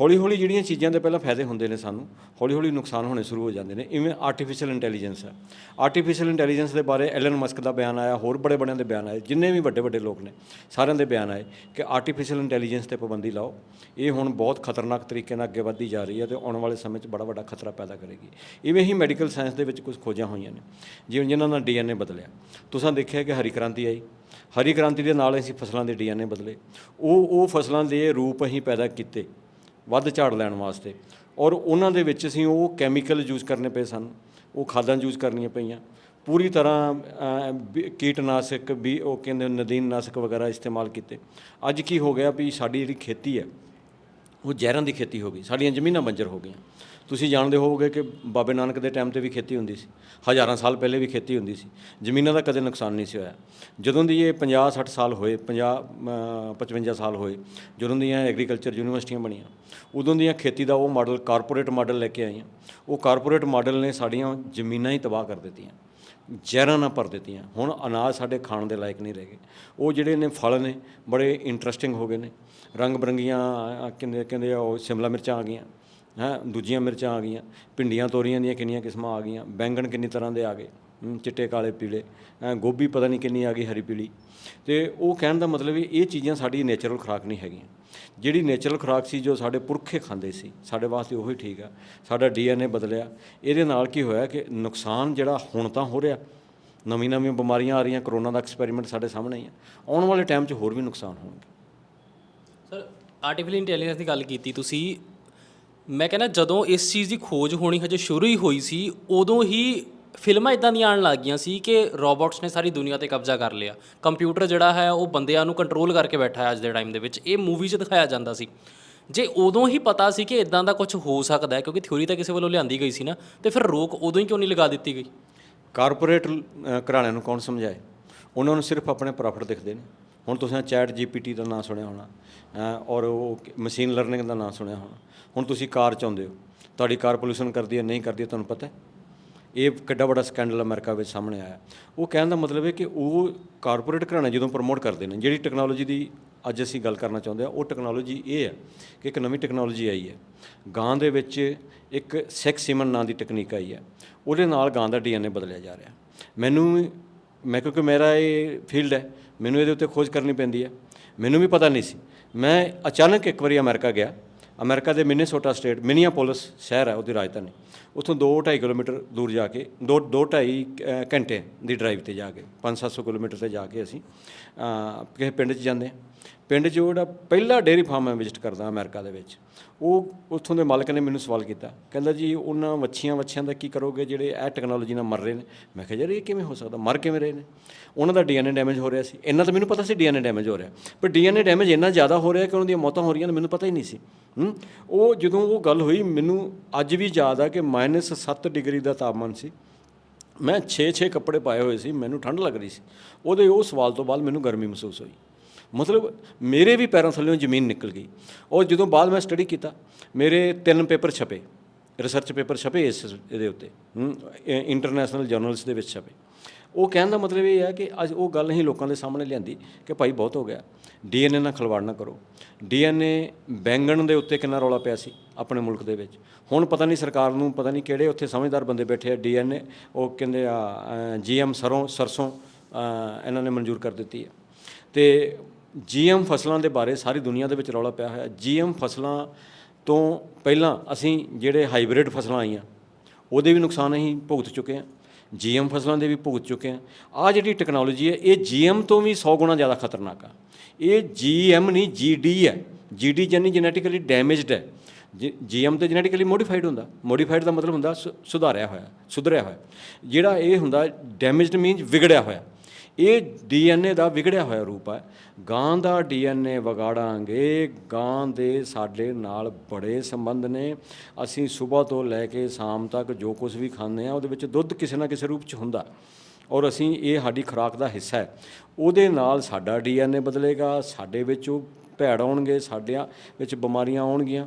ਹੌਲੀ ਹੌਲੀ ਜਿਹੜੀਆਂ ਚੀਜ਼ਾਂ ਦੇ ਪਹਿਲਾਂ ਫਾਇਦੇ ਹੁੰਦੇ ਨੇ ਸਾਨੂੰ ਹੌਲੀ ਹੌਲੀ ਨੁਕਸਾਨ ਹੋਣੇ ਸ਼ੁਰੂ ਹੋ ਜਾਂਦੇ ਨੇ। ਇਵੇਂ ਆਰਟੀਫੀਸ਼ੀਅਲ ਇੰਟੈਲੀਜੈਂਸ ਹੈ। ਆਰਟੀਫੀਸ਼ੀਅਲ ਇੰਟੈਲੀਜੈਂਸ ਦੇ ਬਾਰੇ ਐਲਨ ਮਸਕ ਦਾ ਬਿਆਨ ਆਇਆ, ਹੋਰ ਬੜੇ ਬੜਿਆਂ ਦੇ ਬਿਆਨ ਆਏ, ਜਿੰਨੇ ਵੀ ਵੱਡੇ ਵੱਡੇ ਲੋਕ ਨੇ, ਸਾਰਿਆਂ ਦੇ ਬਿਆਨ ਆਏ ਕਿ ਆਰਟੀਫੀਸ਼ੀਅਲ ਇੰਟੈਲੀਜੈਂਸ ਤੇ ਪਾਬੰਦੀ ਲਾਓ। ਇਹ ਹੁਣ ਬਹੁਤ ਖਤਰਨਾਕ ਤਰੀਕੇ ਨਾਲ ਅੱਗੇ ਵੱਧਦੀ ਜਾ ਰਹੀ ਹੈ ਤੇ ਆਉਣ ਵਾਲੇ ਸਮੇਂ 'ਚ ਬੜਾ ਵੱਡਾ ਖਤਰਾ ਪੈਦਾ ਕਰੇਗੀ। ਇਵੇਂ ਹੀ ਮੈਡੀਕਲ ਸਾਇੰਸ ਦੇ ਵਿੱਚ ਕੁਝ ਖੋਜਾਂ ਹੋਈਆਂ ਨੇ, ਜਿਵੇਂ ਜਿਨ੍ਹਾਂ ਨਾਲ ਡੀਐਨਏ ਬਦਲਿਆ। ਤੁਸੀਂ ਦੇਖਿਆ ਕਿ ਹਰੀ ਕ੍ਰਾਂਤੀ ਆਈ ਹਰੀ ਕ੍ਰਾਂਤੀ ਦੇ ਨਾਲ ਅਸੀਂ ਫਸਲਾਂ ਦੇ ਡੀਐਨਏ ਬਦਲੇ। ਉਹ ਉਹ ਫਸਲਾਂ ਦੇ ਰੂਪ ਅਸੀਂ ਪੈਦਾ ਕੀਤੇ, ਵੱਧ ਝਾੜ ਲੈਣ ਵਾਸਤੇ। ਔਰ ਉਹਨਾਂ ਦੇ ਵਿੱਚ ਅਸੀਂ ਉਹ ਕੈਮੀਕਲ ਯੂਜ਼ ਕਰਨੇ ਪਏ ਸਨ, ਉਹ ਖਾਦਾਂ ਯੂਜ਼ ਕਰਨੀਆਂ ਪਈਆਂ। ਪੂਰੀ ਤਰ੍ਹਾਂ ਕੀਟਨਾਸ਼ਕ ਵੀ ਉਹ ਕਹਿੰਦੇ ਨਦੀਨਨਾਸ਼ਕ ਵਗੈਰਾ ਇਸਤੇਮਾਲ ਕੀਤੇ। ਅੱਜ ਕੀ ਹੋ ਗਿਆ ਵੀ ਸਾਡੀ ਜਿਹੜੀ ਖੇਤੀ ਹੈ, ਉਹ ਜ਼ਹਿਰਾਂ ਦੀ ਖੇਤੀ ਹੋ ਗਈ, ਸਾਡੀਆਂ ਜ਼ਮੀਨਾਂ ਬੰਜਰ ਹੋ ਗਈਆਂ। ਤੁਸੀਂ ਜਾਣਦੇ ਹੋਵੋਗੇ ਕਿ ਬਾਬੇ ਨਾਨਕ ਦੇ ਟਾਈਮ ਤੇ ਵੀ ਖੇਤੀ ਹੁੰਦੀ ਸੀ। ਹਜ਼ਾਰਾਂ ਸਾਲ ਪਹਿਲੇ ਵੀ ਖੇਤੀ ਹੁੰਦੀ ਸੀ। ਜ਼ਮੀਨਾਂ ਦਾ ਕਦੇ ਨੁਕਸਾਨ ਨਹੀਂ ਸੀ ਹੋਇਆ। ਜਦੋਂ ਦੀ ਇਹ 50 60 ਸਾਲ ਹੋਏ 50 55 ਸਾਲ ਹੋਏ, ਜਦੋਂ ਦੀਆਂ ਐਗਰੀਕਲਚਰ ਯੂਨੀਵਰਸਿਟੀਆਂ ਬਣੀਆਂ, ਉਦੋਂ ਦੀਆਂ ਖੇਤੀ ਦਾ ਉਹ ਮਾਡਲ ਕਾਰਪੋਰੇਟ ਮਾਡਲ ਲੈ ਕੇ ਆਈਆਂ। ਉਹ ਕਾਰਪੋਰੇਟ ਮਾਡਲ ਨੇ ਸਾਡੀਆਂ ਜ਼ਮੀਨਾਂ ਹੀ ਤਬਾਹ ਕਰ ਦਿੱਤੀਆਂ। ਜ਼ਹਿਰਾਂ ਨਾਲ ਭਰ ਦਿੱਤੀਆਂ। ਹੁਣ ਅਨਾਜ ਸਾਡੇ ਖਾਣ ਦੇ ਲਾਇਕ ਨਹੀਂ ਰਹਿ ਗਏ। ਉਹ ਜਿਹੜੇ ਨੇ ਫਲ ਨੇ, ਬੜੇ ਇੰਟਰਸਟਿੰਗ ਹੋ ਗਏ ਨੇ। ਰੰਗ ਬਰੰਗੀਆਂ ਕਹਿੰਦੇ ਕਹਿੰਦੇ ਆ ਉਹ, ਸ਼ਿਮਲਾ ਮਿਰਚਾਂ ਆ ਗਈਆਂ। ਹੈਂ, ਦੂਜੀਆਂ ਮਿਰਚਾਂ ਆ ਗਈਆਂ, ਭਿੰਡੀਆਂ ਤੋਰੀਆਂ ਦੀਆਂ ਕਿੰਨੀਆਂ ਕਿਸਮਾਂ ਆ ਗਈਆਂ, ਬੈਂਗਣ ਕਿੰਨੀ ਤਰ੍ਹਾਂ ਦੇ ਆ ਗਏ ਚਿੱਟੇ, ਕਾਲੇ, ਪੀਲੇ, ਹੈਂ, ਗੋਭੀ ਪਤਾ ਨਹੀਂ ਕਿੰਨੀ ਆ ਗਈ, ਹਰੀ ਪੀਲੀ। ਤੇ ਉਹ ਕਹਿਣ ਦਾ ਮਤਲਬ ਇਹ ਇਹ ਚੀਜ਼ਾਂ ਸਾਡੀ ਨੇਚਰਲ ਖੁਰਾਕ ਨਹੀਂ ਹੈਗੀਆਂ। ਜਿਹੜੀ ਨੇਚਰਲ ਖੁਰਾਕ ਸੀ, ਜੋ ਸਾਡੇ ਪੁਰਖੇ ਖਾਂਦੇ ਸੀ, ਸਾਡੇ ਵਾਸਤੇ ਉਹੀ ਠੀਕ ਆ, ਸਾਡਾ ਡੀਐਨਏ ਬਦਲਿਆ। ਇਹਦੇ ਨਾਲ ਕੀ ਹੋਇਆ ਕਿ ਨੁਕਸਾਨ ਜਿਹੜਾ ਹੁਣ ਤਾਂ ਹੋ ਰਿਹਾ, ਨਵੀਂ ਨਵੀਆਂ ਬਿਮਾਰੀਆਂ ਆ ਰਹੀਆਂ, ਕਰੋਨਾ ਦਾ ਐਕਸਪੈਰੀਮੈਂਟ ਸਾਡੇ ਸਾਹਮਣੇ ਹੀ ਆ, ਆਉਣ ਵਾਲੇ ਟਾਈਮ 'ਚ ਹੋਰ ਵੀ ਨੁਕਸਾਨ ਹੋਣਗੇ। ਸਰ ਆਰਟੀਫੀਸ਼ੀਅਲ ਇੰਟੈਲੀਜੈਂਸ ਦੀ ਗੱਲ ਕੀਤੀ ਤੁਸੀਂ ਮੈਂ ਕਹਿੰਦਾ ਜਦੋਂ ਇਸ ਚੀਜ਼ ਦੀ ਖੋਜ ਹੋਣੀ ਹਜੇ ਸ਼ੁਰੂ ਹੀ ਹੋਈ ਸੀ, ਉਦੋਂ ਹੀ ਫਿਲਮਾਂ ਇਦਾਂ ਦੀਆਂ ਆਉਣ ਲੱਗ ਗਈਆਂ ਸੀ ਕਿ ਰੋਬੋਟਸ ਨੇ ਸਾਰੀ ਦੁਨੀਆ ਤੇ ਕਬਜ਼ਾ ਕਰ ਲਿਆ। ਕੰਪਿਊਟਰ ਜਿਹੜਾ ਹੈ, ਉਹ ਬੰਦਿਆਂ ਨੂੰ ਕੰਟਰੋਲ ਕਰਕੇ ਬੈਠਾ ਹੈ ਅੱਜ ਦੇ ਟਾਈਮ ਦੇ ਵਿੱਚ। ਇਹ ਮੂਵੀ 'ਚ ਦਿਖਾਇਆ ਜਾਂਦਾ ਸੀ। ਜੇ ਉਦੋਂ ਹੀ ਪਤਾ ਸੀ ਕਿ ਇਦਾਂ ਦਾ ਕੁਝ ਹੋ ਸਕਦਾ ਹੈ, ਕਿਉਂਕਿ ਥਿਉਰੀ ਤਾਂ ਕਿਸੇ ਵੱਲੋਂ ਲਿਆਂਦੀ ਗਈ ਸੀ ਨਾ, ਤੇ ਫਿਰ ਰੋਕ ਉਦੋਂ ਹੀ ਕਿਉਂ ਨਹੀਂ ਲਗਾ ਦਿੱਤੀ ਗਈ? ਕਾਰਪੋਰੇਟ ਘਰਾਣਿਆਂ ਨੂੰ ਕੌਣ ਸਮਝਾਏ? ਉਹਨਾਂ ਨੂੰ ਸਿਰਫ ਆਪਣੇ ਪ੍ਰੋਫਿਟ ਦਿਖਦੇ ਨੇ। ਹੁਣ ਤੁਸੀਂ ਚੈਟ ਜੀਪੀਟੀ ਦਾ ਨਾਮ ਸੁਣਿਆ ਹੋਣਾ ਅ, ਔਰ ਉਹ ਮਸ਼ੀਨ ਲਰਨਿੰਗ ਦਾ ਨਾਮ ਸੁਣਿਆ ਹੋਣਾ। ਹੁਣ ਤੁਸੀਂ ਕਾਰ ਚਾਹੁੰਦੇ ਹੋ ਤੁਹਾਡੀ ਕਾਰ ਪੋਲੂਸ਼ਨ ਕਰਦੀ ਹੈ ਨਹੀਂ ਕਰਦੀ ਹੈ, ਤੁਹਾਨੂੰ ਪਤਾ ਹੈ? ਇਹ ਕਿੱਡਾ ਵੱਡਾ ਸਕੈਂਡਲ ਅਮਰੀਕਾ ਵਿੱਚ ਸਾਹਮਣੇ ਆਇਆ। ਉਹ ਕਹਿਣ ਦਾ ਮਤਲਬ ਹੈ ਕਿ ਉਹ ਕਾਰਪੋਰੇਟ ਘਰਾਣੇ ਜਦੋਂ ਪ੍ਰਮੋਟ ਕਰਦੇ ਨੇ ਜਿਹੜੀ ਟੈਕਨੋਲੋਜੀ ਦੀ ਅੱਜ ਅਸੀਂ ਗੱਲ ਕਰਨਾ ਚਾਹੁੰਦੇ ਆ ਉਹ ਟੈਕਨੋਲੋਜੀ ਇਹ ਹੈ ਕਿ ਇੱਕ ਨਵੀਂ ਟੈਕਨੋਲੋਜੀ ਆਈ ਹੈ। ਗਾਂ ਦੇ ਵਿੱਚ ਇੱਕ ਸੈਕਸ ਸੀਮਨ ਨਾਂ ਦੀ ਟੈਕਨੀਕ ਆਈ ਹੈ। ਉਹਦੇ ਨਾਲ ਗਾਂ ਦਾ ਡੀਐਨਏ ਬਦਲਿਆ ਜਾ ਰਿਹਾ। ਮੈਨੂੰ ਮੈਂ ਕਿਉਂਕਿ ਮੇਰਾ ਇਹ ਫੀਲਡ ਹੈ ਮੈਨੂੰ ਇਹਦੇ ਉੱਤੇ ਖੋਜ ਕਰਨੀ ਪੈਂਦੀ ਹੈ। ਮੈਨੂੰ ਵੀ ਪਤਾ ਨਹੀਂ ਸੀ। ਮੈਂ ਅਚਾਨਕ ਇੱਕ ਵਾਰੀ ਅਮਰੀਕਾ ਗਿਆ। ਅਮਰੀਕਾ ਦੇ ਮਿਨੀਸੋਟਾ ਸਟੇਟ, ਮਿਨੀਆਪੋਲਿਸ ਸ਼ਹਿਰ ਹੈ, ਉਹਦੀ ਰਾਜਧਾਨੀ। ਉੱਥੋਂ 2-2.5 ਕਿਲੋਮੀਟਰ ਦੂਰ ਜਾ ਕੇ 2 2.5 ਘੰਟੇ ਦੀ ਡਰਾਈਵ ਤੇ ਜਾ ਕੇ 5-700 ਕਿਲੋਮੀਟਰ ਤੇ ਜਾ ਕੇ ਅਸੀਂ ਕਿਸੇ ਪਿੰਡ 'ਚ ਜਾਂਦੇ ਹਾਂ। ਪਿੰਡ 'ਚ ਜਿਹੜਾ ਪਹਿਲਾ ਡੇਅਰੀ ਫਾਰਮ ਮੈਂ ਵਿਜ਼ਿਟ ਕਰਦਾ ਅਮਰੀਕਾ ਦੇ ਵਿੱਚ, ਉਹ ਉੱਥੋਂ ਦੇ ਮਾਲਕ ਨੇ ਮੈਨੂੰ ਸਵਾਲ ਕੀਤਾ। ਕਹਿੰਦਾ ਜੀ, ਉਹਨਾਂ ਵੱਛੀਆਂ ਵੱਛਿਆਂ ਦਾ ਕੀ ਕਰੋਗੇ ਜਿਹੜੇ ਇਹ ਟੈਕਨੋਲੋਜੀ ਨਾਲ ਮਰ ਰਹੇ ਨੇ? ਮੈਂ ਕਿਹਾ, ਯਾਰ, ਇਹ ਕਿਵੇਂ ਹੋ ਸਕਦਾ? ਮਰ ਕਿਵੇਂ ਰਹੇ ਨੇ? ਉਹਨਾਂ ਦਾ ਡੀਐਨਏ ਡੈਮੇਜ ਹੋ ਰਿਹਾ ਸੀ। ਇੰਨਾ ਤਾਂ ਮੈਨੂੰ ਪਤਾ ਸੀ ਡੀਐਨਏ ਡੈਮੇਜ ਹੋ ਰਿਹਾ। ਪਰ ਡੀਐਨਏ ਡੈਮੇਜ ਇੰਨਾ ਜ਼ਿਆਦਾ ਹੋ ਰਿਹਾ ਕਿ ਉਹਨਾਂ ਦੀਆਂ ਮੌਤਾਂ ਹੋ ਰਹੀਆਂ ਨੇ, ਮੈਨੂੰ ਪਤਾ ਹੀ ਨਹੀਂ ਸੀ। ਉਹ ਜਦੋਂ ਉਹ ਗੱਲ ਹੋਈ, ਮੈਨੂੰ ਅੱਜ ਵੀ ਯਾਦ ਆ ਕਿ -7 ਡਿਗਰੀ ਦਾ ਤਾਪਮਾਨ ਸੀ। ਮੈਂ 6-6 ਕੱਪੜੇ ਪਾਏ ਹੋਏ ਸੀ, ਮੈਨੂੰ ਠੰਡ ਲੱਗ ਰਹੀ ਸੀ। ਉਹਦੇ ਉਹ ਸਵਾਲ ਤੋਂ ਬਾਅਦ ਮੈਨੂੰ ਗਰਮੀ ਮਹਿਸੂਸ ਹੋਈ। ਮਤਲਬ ਮੇਰੇ ਵੀ ਪੈਰਾਂ ਥੱਲੇੋਂ ਜ਼ਮੀਨ ਨਿਕਲ ਗਈ। ਔਰ ਜਦੋਂ ਬਾਅਦ ਮੈਂ ਸਟੱਡੀ ਕੀਤਾ, ਮੇਰੇ ਤਿੰਨ ਪੇਪਰ ਛਪੇ। ਰਿਸਰਚ ਪੇਪਰ ਛਪੇ ਇਸ ਇਹਦੇ ਉੱਤੇ। ਇੰਟਰਨੈਸ਼ਨਲ ਜਰਨਲਸ ਦੇ ਵਿੱਚ ਛਪੇ। ਉਹ ਕਹਿਣ ਦਾ ਮਤਲਬ ਇਹ ਹੈ ਕਿ ਅੱਜ ਉਹ ਗੱਲ ਨਹੀਂ ਲੋਕਾਂ ਦੇ ਸਾਹਮਣੇ ਲਿਆਂਦੀ ਕਿ ਭਾਈ ਬਹੁਤ ਹੋ ਗਿਆ। ਡੀਐਨਏ ਨਾਲ ਖਲਵਾੜ ਨਾ ਕਰੋ। ਡੀਐਨਏ ਬੈਂਗਣ ਦੇ ਉੱਤੇ ਕਿੰਨਾ ਰੌਲਾ ਪਿਆ ਸੀ ਆਪਣੇ ਮੁਲਕ ਦੇ ਵਿੱਚ। ਹੁਣ ਪਤਾ ਨਹੀਂ ਸਰਕਾਰ ਨੂੰ, ਪਤਾ ਨਹੀਂ ਕਿਹੜੇ ਉੱਥੇ ਸਮਝਦਾਰ ਬੰਦੇ ਬੈਠੇ ਆ ਡੀਐਨਏ ਉਹ ਕਹਿੰਦੇ ਆ ਜੀਐਮ ਸਰੋਂ, ਸਰਸੋਂ ਇਹਨਾਂ ਨੇ ਮਨਜ਼ੂਰ ਕਰ ਦਿੱਤੀ ਹੈ। ਤੇ ਜੀਐਮ ਫਸਲਾਂ ਦੇ ਬਾਰੇ ਸਾਰੀ ਦੁਨੀਆ ਦੇ ਵਿੱਚ ਰੌਲਾ ਪਿਆ ਹੋਇਆ। ਜੀਐਮ ਫਸਲਾਂ ਤੋਂ ਪਹਿਲਾਂ ਅਸੀਂ ਜਿਹੜੇ ਹਾਈਬ੍ਰਿਡ ਫਸਲਾਂ ਆਈਆਂ, ਉਹਦੇ ਵੀ ਨੁਕਸਾਨ ਅਸੀਂ ਭੁਗਤ ਚੁੱਕੇ ਹਾਂ। ਜੀਐਮ ਫਸਲਾਂ ਦੇ ਵੀ ਭੁਗਤ ਚੁੱਕੇ ਹਾਂ। ਆ ਜਿਹੜੀ ਟੈਕਨੋਲੋਜੀ ਹੈ, ਇਹ ਜੀਐਮ ਤੋਂ ਵੀ 100 ਗੁਣਾ ਜ਼ਿਆਦਾ ਖਤਰਨਾਕ ਆ। ਇਹ ਜੀਐਮ ਨਹੀਂ, ਜੀਡੀ ਹੈ। ਜੀਡੀ ਜਾਨੀ ਜੈਨੇਟਿਕਲੀ ਡੈਮੇਜਡ ਹੈ। ਜੀਐਮ ਤੇ ਜੈਨੇਟਿਕਲੀ ਮੋਡੀਫਾਈਡ ਹੁੰਦਾ। ਮੋਡੀਫਾਈਡ ਦਾ ਮਤਲਬ ਹੁੰਦਾ ਸੁ- ਸੁਧਾਰਿਆ ਹੋਇਆ, ਸੁਧਰਿਆ ਹੋਇਆ। ਜਿਹੜਾ ਇਹ ਹੁੰਦਾ ਡੈਮੇਜਡ ਮੀਨਸ ਵਿਗੜਿਆ ਹੋਇਆ। ਇਹ ਡੀਐਨਏ ਦਾ ਵਿਗੜਿਆ ਹੋਇਆ ਰੂਪ ਹੈ। ਗਾਂ ਦਾ ਡੀਐਨਏ ਵਿਗਾੜਾਂਗੇ। ਗਾਂ ਦੇ ਸਾਡੇ ਨਾਲ ਬੜੇ ਸੰਬੰਧ ਨੇ। ਅਸੀਂ ਸਵੇਰ ਤੋਂ ਲੈ ਕੇ ਸ਼ਾਮ ਤੱਕ ਜੋ ਕੁਝ ਵੀ ਖਾਂਦੇ ਆ ਉਹਦੇ ਵਿੱਚ ਦੁੱਧ ਕਿਸੇ ਨਾ ਕਿਸੇ ਰੂਪ 'ਚ ਹੁੰਦਾ। ਔਰ ਅਸੀਂ ਇਹ ਸਾਡੀ ਖੁਰਾਕ ਦਾ ਹਿੱਸਾ ਹੈ। ਉਹਦੇ ਨਾਲ ਸਾਡਾ ਡੀਐਨਏ ਬਦਲੇਗਾ। ਸਾਡੇ ਵਿੱਚ ਉਹ ਭੈੜ ਆਉਣਗੇ, ਸਾਡਿਆਂ ਵਿੱਚ ਬਿਮਾਰੀਆਂ ਆਉਣਗੀਆਂ।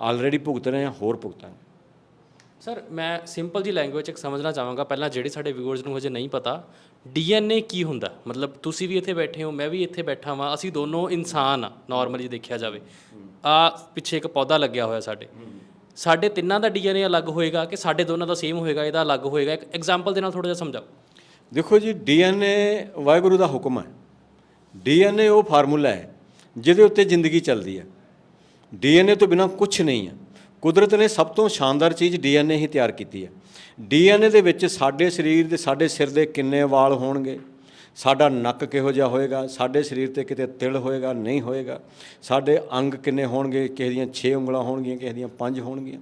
ਆਲਰੇਡੀ ਭੁਗਤ ਰਹੇ ਹਾਂ, ਹੋਰ ਭੁਗਤਾਂਗੇ। ਸਰ, ਮੈਂ ਸਿੰਪਲ ਜੀ ਲੈਂਗੁਏਜ ਇੱਕ ਸਮਝਣਾ ਚਾਹਾਂਗਾ। ਪਹਿਲਾਂ ਜਿਹੜੇ ਸਾਡੇ ਵਿਊਅਰਸ ਨੂੰ ਹਜੇ ਨਹੀਂ ਪਤਾ ਡੀਐਨਏ ਕੀ ਹੁੰਦਾ? ਮਤਲਬ ਤੁਸੀਂ ਵੀ ਇੱਥੇ ਬੈਠੇ ਹੋ, ਮੈਂ ਵੀ ਇੱਥੇ ਬੈਠਾ ਵਾਂ, ਅਸੀਂ ਦੋਨੋਂ ਇਨਸਾਨ ਆ ਨਾਰਮਲੀ ਦੇਖਿਆ ਜਾਵੇ। ਆ ਪਿੱਛੇ ਇੱਕ ਪੌਦਾ ਲੱਗਿਆ ਹੋਇਆ ਸਾਡੇ। ਸਾਡੇ ਤਿੰਨਾਂ ਦਾ ਡੀਐਨਏ ਅਲੱਗ ਹੋਏਗਾ ਕਿ ਸਾਡੇ ਦੋਨਾਂ ਦਾ ਸੇਮ ਹੋਏਗਾ, ਇਹਦਾ ਅਲੱਗ ਹੋਏਗਾ? ਇੱਕ ਐਗਜ਼ਾਮਪਲ ਦੇ ਨਾਲ ਥੋੜਾ ਜਿਹਾ ਸਮਝਾਓ। ਦੇਖੋ ਜੀ, ਡੀਐਨਏ ਵਾਹਿਗੁਰੂ ਦਾ ਹੁਕਮ ਹੈ ਡੀਐਨਏ ਉਹ ਫਾਰਮੂਲਾ ਹੈ ਜਿਹਦੇ ਉੱਤੇ ਜ਼ਿੰਦਗੀ ਚੱਲਦੀ ਹੈ ਡੀਐਨਏ ਤੋਂ ਬਿਨਾ ਕੁਝ ਨਹੀਂ ਹੈ ਕੁਦਰਤ ਨੇ ਸਭ ਤੋਂ ਸ਼ਾਨਦਾਰ ਚੀਜ਼ ਡੀਐਨਏ ਹੀ ਤਿਆਰ ਕੀਤੀ ਹੈ। ਡੀਐਨਏ ਦੇ ਵਿੱਚ ਸਾਡੇ ਸਰੀਰ ਦੇ, ਸਾਡੇ ਸਿਰ ਦੇ ਕਿੰਨੇ ਵਾਲ ਹੋਣਗੇ? ਸਾਡਾ ਨੱਕ ਕਿਹੋ ਜਿਹਾ ਹੋਏਗਾ? ਸਾਡੇ ਸਰੀਰ ਤੇ ਕਿਤੇ ਤਿਲ ਹੋਏਗਾ? ਨਹੀਂ ਹੋਏਗਾ। ਸਾਡੇ ਅੰਗ ਕਿੰਨੇ ਹੋਣਗੇ? ਕਿਸੇ ਦੀਆਂ 6 ਉਂਗਲਾਂ ਹੋਣਗੀਆਂ ਕਿਸੇ ਦੀਆਂ 5 ਹੋਣਗੀਆਂ।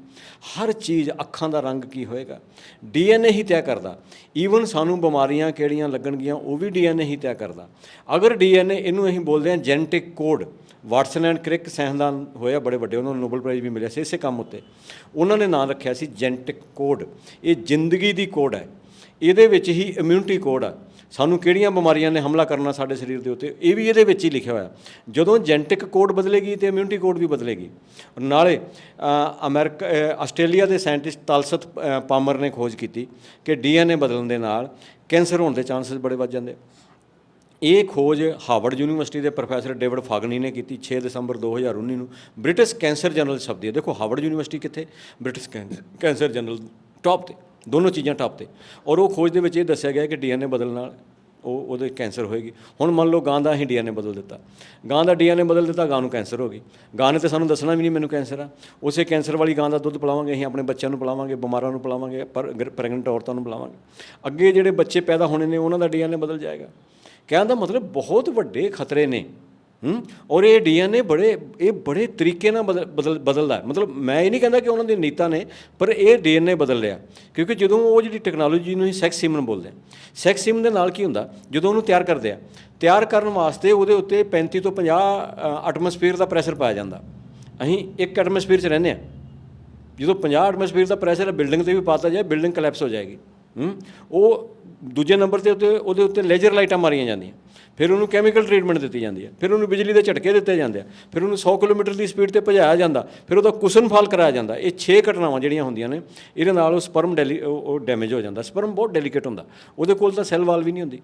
ਹਰ ਚੀਜ਼ ਅੱਖਾਂ ਦਾ ਰੰਗ ਕੀ ਹੋਏਗਾ? ਡੀਐਨਏ ਹੀ ਤੈਅ ਕਰਦਾ। ਈਵਨ ਸਾਨੂੰ ਬਿਮਾਰੀਆਂ ਕਿਹੜੀਆਂ ਲੱਗਣਗੀਆਂ, ਉਹ ਵੀ ਡੀਐਨਏ ਹੀ ਤੈਅ ਕਰਦਾ। ਅਗਰ ਡੀਐਨਏ, ਇਹਨੂੰ ਅਸੀਂ ਬੋਲਦੇ ਹਾਂ genetic code Watson and Crick ਸਾਇੰਸਦਾਨ ਹੋਇਆ ਬੜੇ ਵੱਡੇ ਉਹਨਾਂ ਨੂੰ ਨੋਬਲ ਪ੍ਰਾਈਜ਼ ਵੀ ਮਿਲਿਆ ਸੀ ਇਸੇ ਕੰਮ ਉੱਤੇ। ਉਹਨਾਂ ਨੇ ਨਾਂ ਰੱਖਿਆ ਸੀ ਜੈਨਟਿਕ ਕੋਡ ਇਹ ਜ਼ਿੰਦਗੀ ਦੀ ਕੋਡ ਹੈ। ਇਹਦੇ ਵਿੱਚ ਹੀ ਇਮਿਊਨਿਟੀ ਕੋਡ ਆ। ਸਾਨੂੰ ਕਿਹੜੀਆਂ ਬਿਮਾਰੀਆਂ ਨੇ ਹਮਲਾ ਕਰਨਾ ਸਾਡੇ ਸਰੀਰ ਦੇ ਉੱਤੇ? ਇਹ ਵੀ ਇਹਦੇ ਵਿੱਚ ਹੀ ਲਿਖਿਆ ਹੋਇਆ। ਜਦੋਂ ਜੈਨਟਿਕ ਕੋਡ ਬਦਲੇਗੀ ਤੇ ਇਮਿਊਨਿਟੀ ਕੋਡ ਵੀ ਬਦਲੇਗੀ। ਨਾਲੇ ਅ, ਅਮਰੀਕਾ ਆਸਟ੍ਰੇਲੀਆ ਦੇ ਸਾਇੰਟਿਸਟ ਤਲਸਤ ਅ, ਪਾਮਰ ਨੇ ਖੋਜ ਕੀਤੀ ਕਿ ਡੀਐਨਏ ਬਦਲਣ ਦੇ ਨਾਲ ਕੈਂਸਰ ਹੋਣ ਦੇ ਚਾਂਸਸ ਬੜੇ ਵੱਧ ਜਾਂਦੇ ਇਹ ਖੋਜ ਹਾਰਵਰਡ ਯੂਨੀਵਰਸਿਟੀ ਦੇ ਪ੍ਰੋਫੈਸਰ ਡੇਵਿਡ ਫਾਗਨੀ ਨੇ ਕੀਤੀ 6 ਦਸੰਬਰ 2019 ਨੂੰ। ਬ੍ਰਿਟਿਸ਼ ਕੈਂਸਰ ਜਰਨਲ ਛਪਦੀ ਹੈ। ਦੇਖੋ ਹਾਰਵਰਡ ਯੂਨੀਵਰਸਿਟੀ ਕਿੱਥੇ? British cancer cancer journal top ਤੇ, ਦੋਨੋਂ ਚੀਜ਼ਾਂ ਟੌਪ ਤੇ। ਔਰ ਉਹ ਖੋਜ ਦੇ ਵਿੱਚ ਇਹ ਦੱਸਿਆ ਗਿਆ ਕਿ ਡੀਐਨਏ ਬਦਲਣ ਨਾਲ ਉਹ, ਉਹਦੇ ਕੈਂਸਰ ਹੋਏਗੀ। ਹੁਣ ਮੰਨ ਲਓ ਗਾਂ ਦਾ ਅਸੀਂ ਡੀਐਨਏ ਬਦਲ ਦਿੱਤਾ। ਗਾਂ ਦਾ ਡੀਐਨਏ ਬਦਲ ਦਿੱਤਾ, ਗਾਂ ਨੂੰ ਕੈਂਸਰ ਹੋ ਗਈ। ਗਾਂ ਨੇ ਤਾਂ ਸਾਨੂੰ ਦੱਸਣਾ ਵੀ ਨਹੀਂ ਮੈਨੂੰ ਕੈਂਸਰ ਆ। ਉਸੇ ਕੈਂਸਰ ਵਾਲੀ ਗਾਂ ਦਾ ਦੁੱਧ ਪਿਲਾਵਾਂਗੇ, ਅਸੀਂ ਆਪਣੇ ਬੱਚਿਆਂ ਨੂੰ ਪਿਲਾਵਾਂਗੇ, ਬਿਮਾਰਾਂ ਨੂੰ ਪਿਲਾਵਾਂਗੇ, ਪਰ ਪ੍ਰੈਗਨੈਂਟ ਔਰਤਾਂ ਨੂੰ ਪਿਲਾਵਾਂਗੇ। ਅੱਗੇ ਜਿਹੜੇ ਬੱਚੇ ਪੈਦਾ ਹੋਣੇ ਨੇ, ਉਹਨਾਂ ਦਾ ਡੀਐਨਏ ਬਦਲ ਜਾਏਗਾ। ਕਹਿਣ ਦਾ ਮਤਲਬ ਬਹੁਤ ਵੱਡੇ ਖਤਰੇ ਨੇ। ਹੂੰ? ਔਰ ਇਹ ਡੀਐਨਏ ਬੜੇ, ਇਹ ਬੜੇ ਤਰੀਕੇ ਨਾਲ ਬਦਲ ਬਦਲ, ਬਦਲਦਾ। ਮਤਲਬ ਮੈਂ ਇਹ ਨਹੀਂ ਕਹਿੰਦਾ ਕਿ ਉਹਨਾਂ ਦੀ ਨੀਤਾ ਨੇ, ਪਰ ਇਹ ਡੀਐਨਏ ਬਦਲ ਰਿਹਾ। ਕਿਉਂਕਿ ਜਦੋਂ ਉਹ ਜਿਹੜੀ ਟੈਕਨੋਲੋਜੀ ਨੂੰ ਹੀ ਸੈਕਸ ਸਿਮਨ ਬੋਲਦੇ ਆ ਸੈਕਸ ਸਿਮਨ ਦੇ ਨਾਲ ਕੀ ਹੁੰਦਾ? ਜਦੋਂ ਉਹਨੂੰ ਤਿਆਰ ਕਰਦੇ ਆ, ਤਿਆਰ ਕਰਨ ਵਾਸਤੇ ਉਹਦੇ ਉੱਤੇ 35 ਤੋਂ 50 ਐਟਮੋਸਫੀਅਰ ਦਾ ਪ੍ਰੈਸ਼ਰ ਪਾਇਆ ਜਾਂਦਾ। ਅਸੀਂ ਇੱਕ ਐਟਮੋਸਫੀਅਰ 'ਚ ਰਹਿੰਦੇ ਆ ਜਦੋਂ 50 ਐਟਮੋਸਫੀਅਰ ਦਾ ਪ੍ਰੈਸ਼ਰ ਬਿਲਡਿੰਗ ਤੇ ਵੀ ਪਾਤਾ ਜਾਏ ਬਿਲਡਿੰਗ ਕਲੈਪਸ ਹੋ ਜਾਏਗੀ। ਹੂੰ? ਉਹ ਦੂਜੇ ਨੰਬਰ ਤੇ ਉੱਤੇ ਉਹਦੇ ਉੱਤੇ ਲੇਜ਼ਰ ਲਾਈਟਾਂ ਮਾਰੀਆਂ ਜਾਂਦੀਆਂ। ਫਿਰ ਉਹਨੂੰ ਕੈਮੀਕਲ ਟ੍ਰੀਟਮੈਂਟ ਦਿੱਤੀ ਜਾਂਦੀ ਹੈ। ਫਿਰ ਉਹਨੂੰ ਬਿਜਲੀ ਦੇ ਝਟਕੇ ਦਿੱਤੇ ਜਾਂਦੇ ਆ। ਫਿਰ ਉਹਨੂੰ 100 ਕਿਲੋਮੀਟਰ ਦੀ ਸਪੀਡ ਤੇ ਭਜਾਇਆ ਜਾਂਦਾ। ਫਿਰ ਉਹਦਾ ਕੁਸ਼ਨ ਫਾਲ ਕਰਾਇਆ ਜਾਂਦਾ। ਇਹ 6 ਘਟਨਾਵਾਂ ਜਿਹੜੀਆਂ ਹੁੰਦੀਆਂ ਨੇ, ਇਹਦੇ ਨਾਲ ਉਹ ਸਪਰਮ ਡੈਲੀ ਉਹ ਡੈਮੇਜ ਹੋ ਜਾਂਦਾ। ਸਪਰਮ ਬਹੁਤ ਡੈਲੀਕੇਟ ਹੁੰਦਾ। ਉਹਦੇ ਕੋਲ ਤਾਂ ਸੈੱਲ ਵਾਲ ਵੀ ਨਹੀਂ ਹੁੰਦੀ।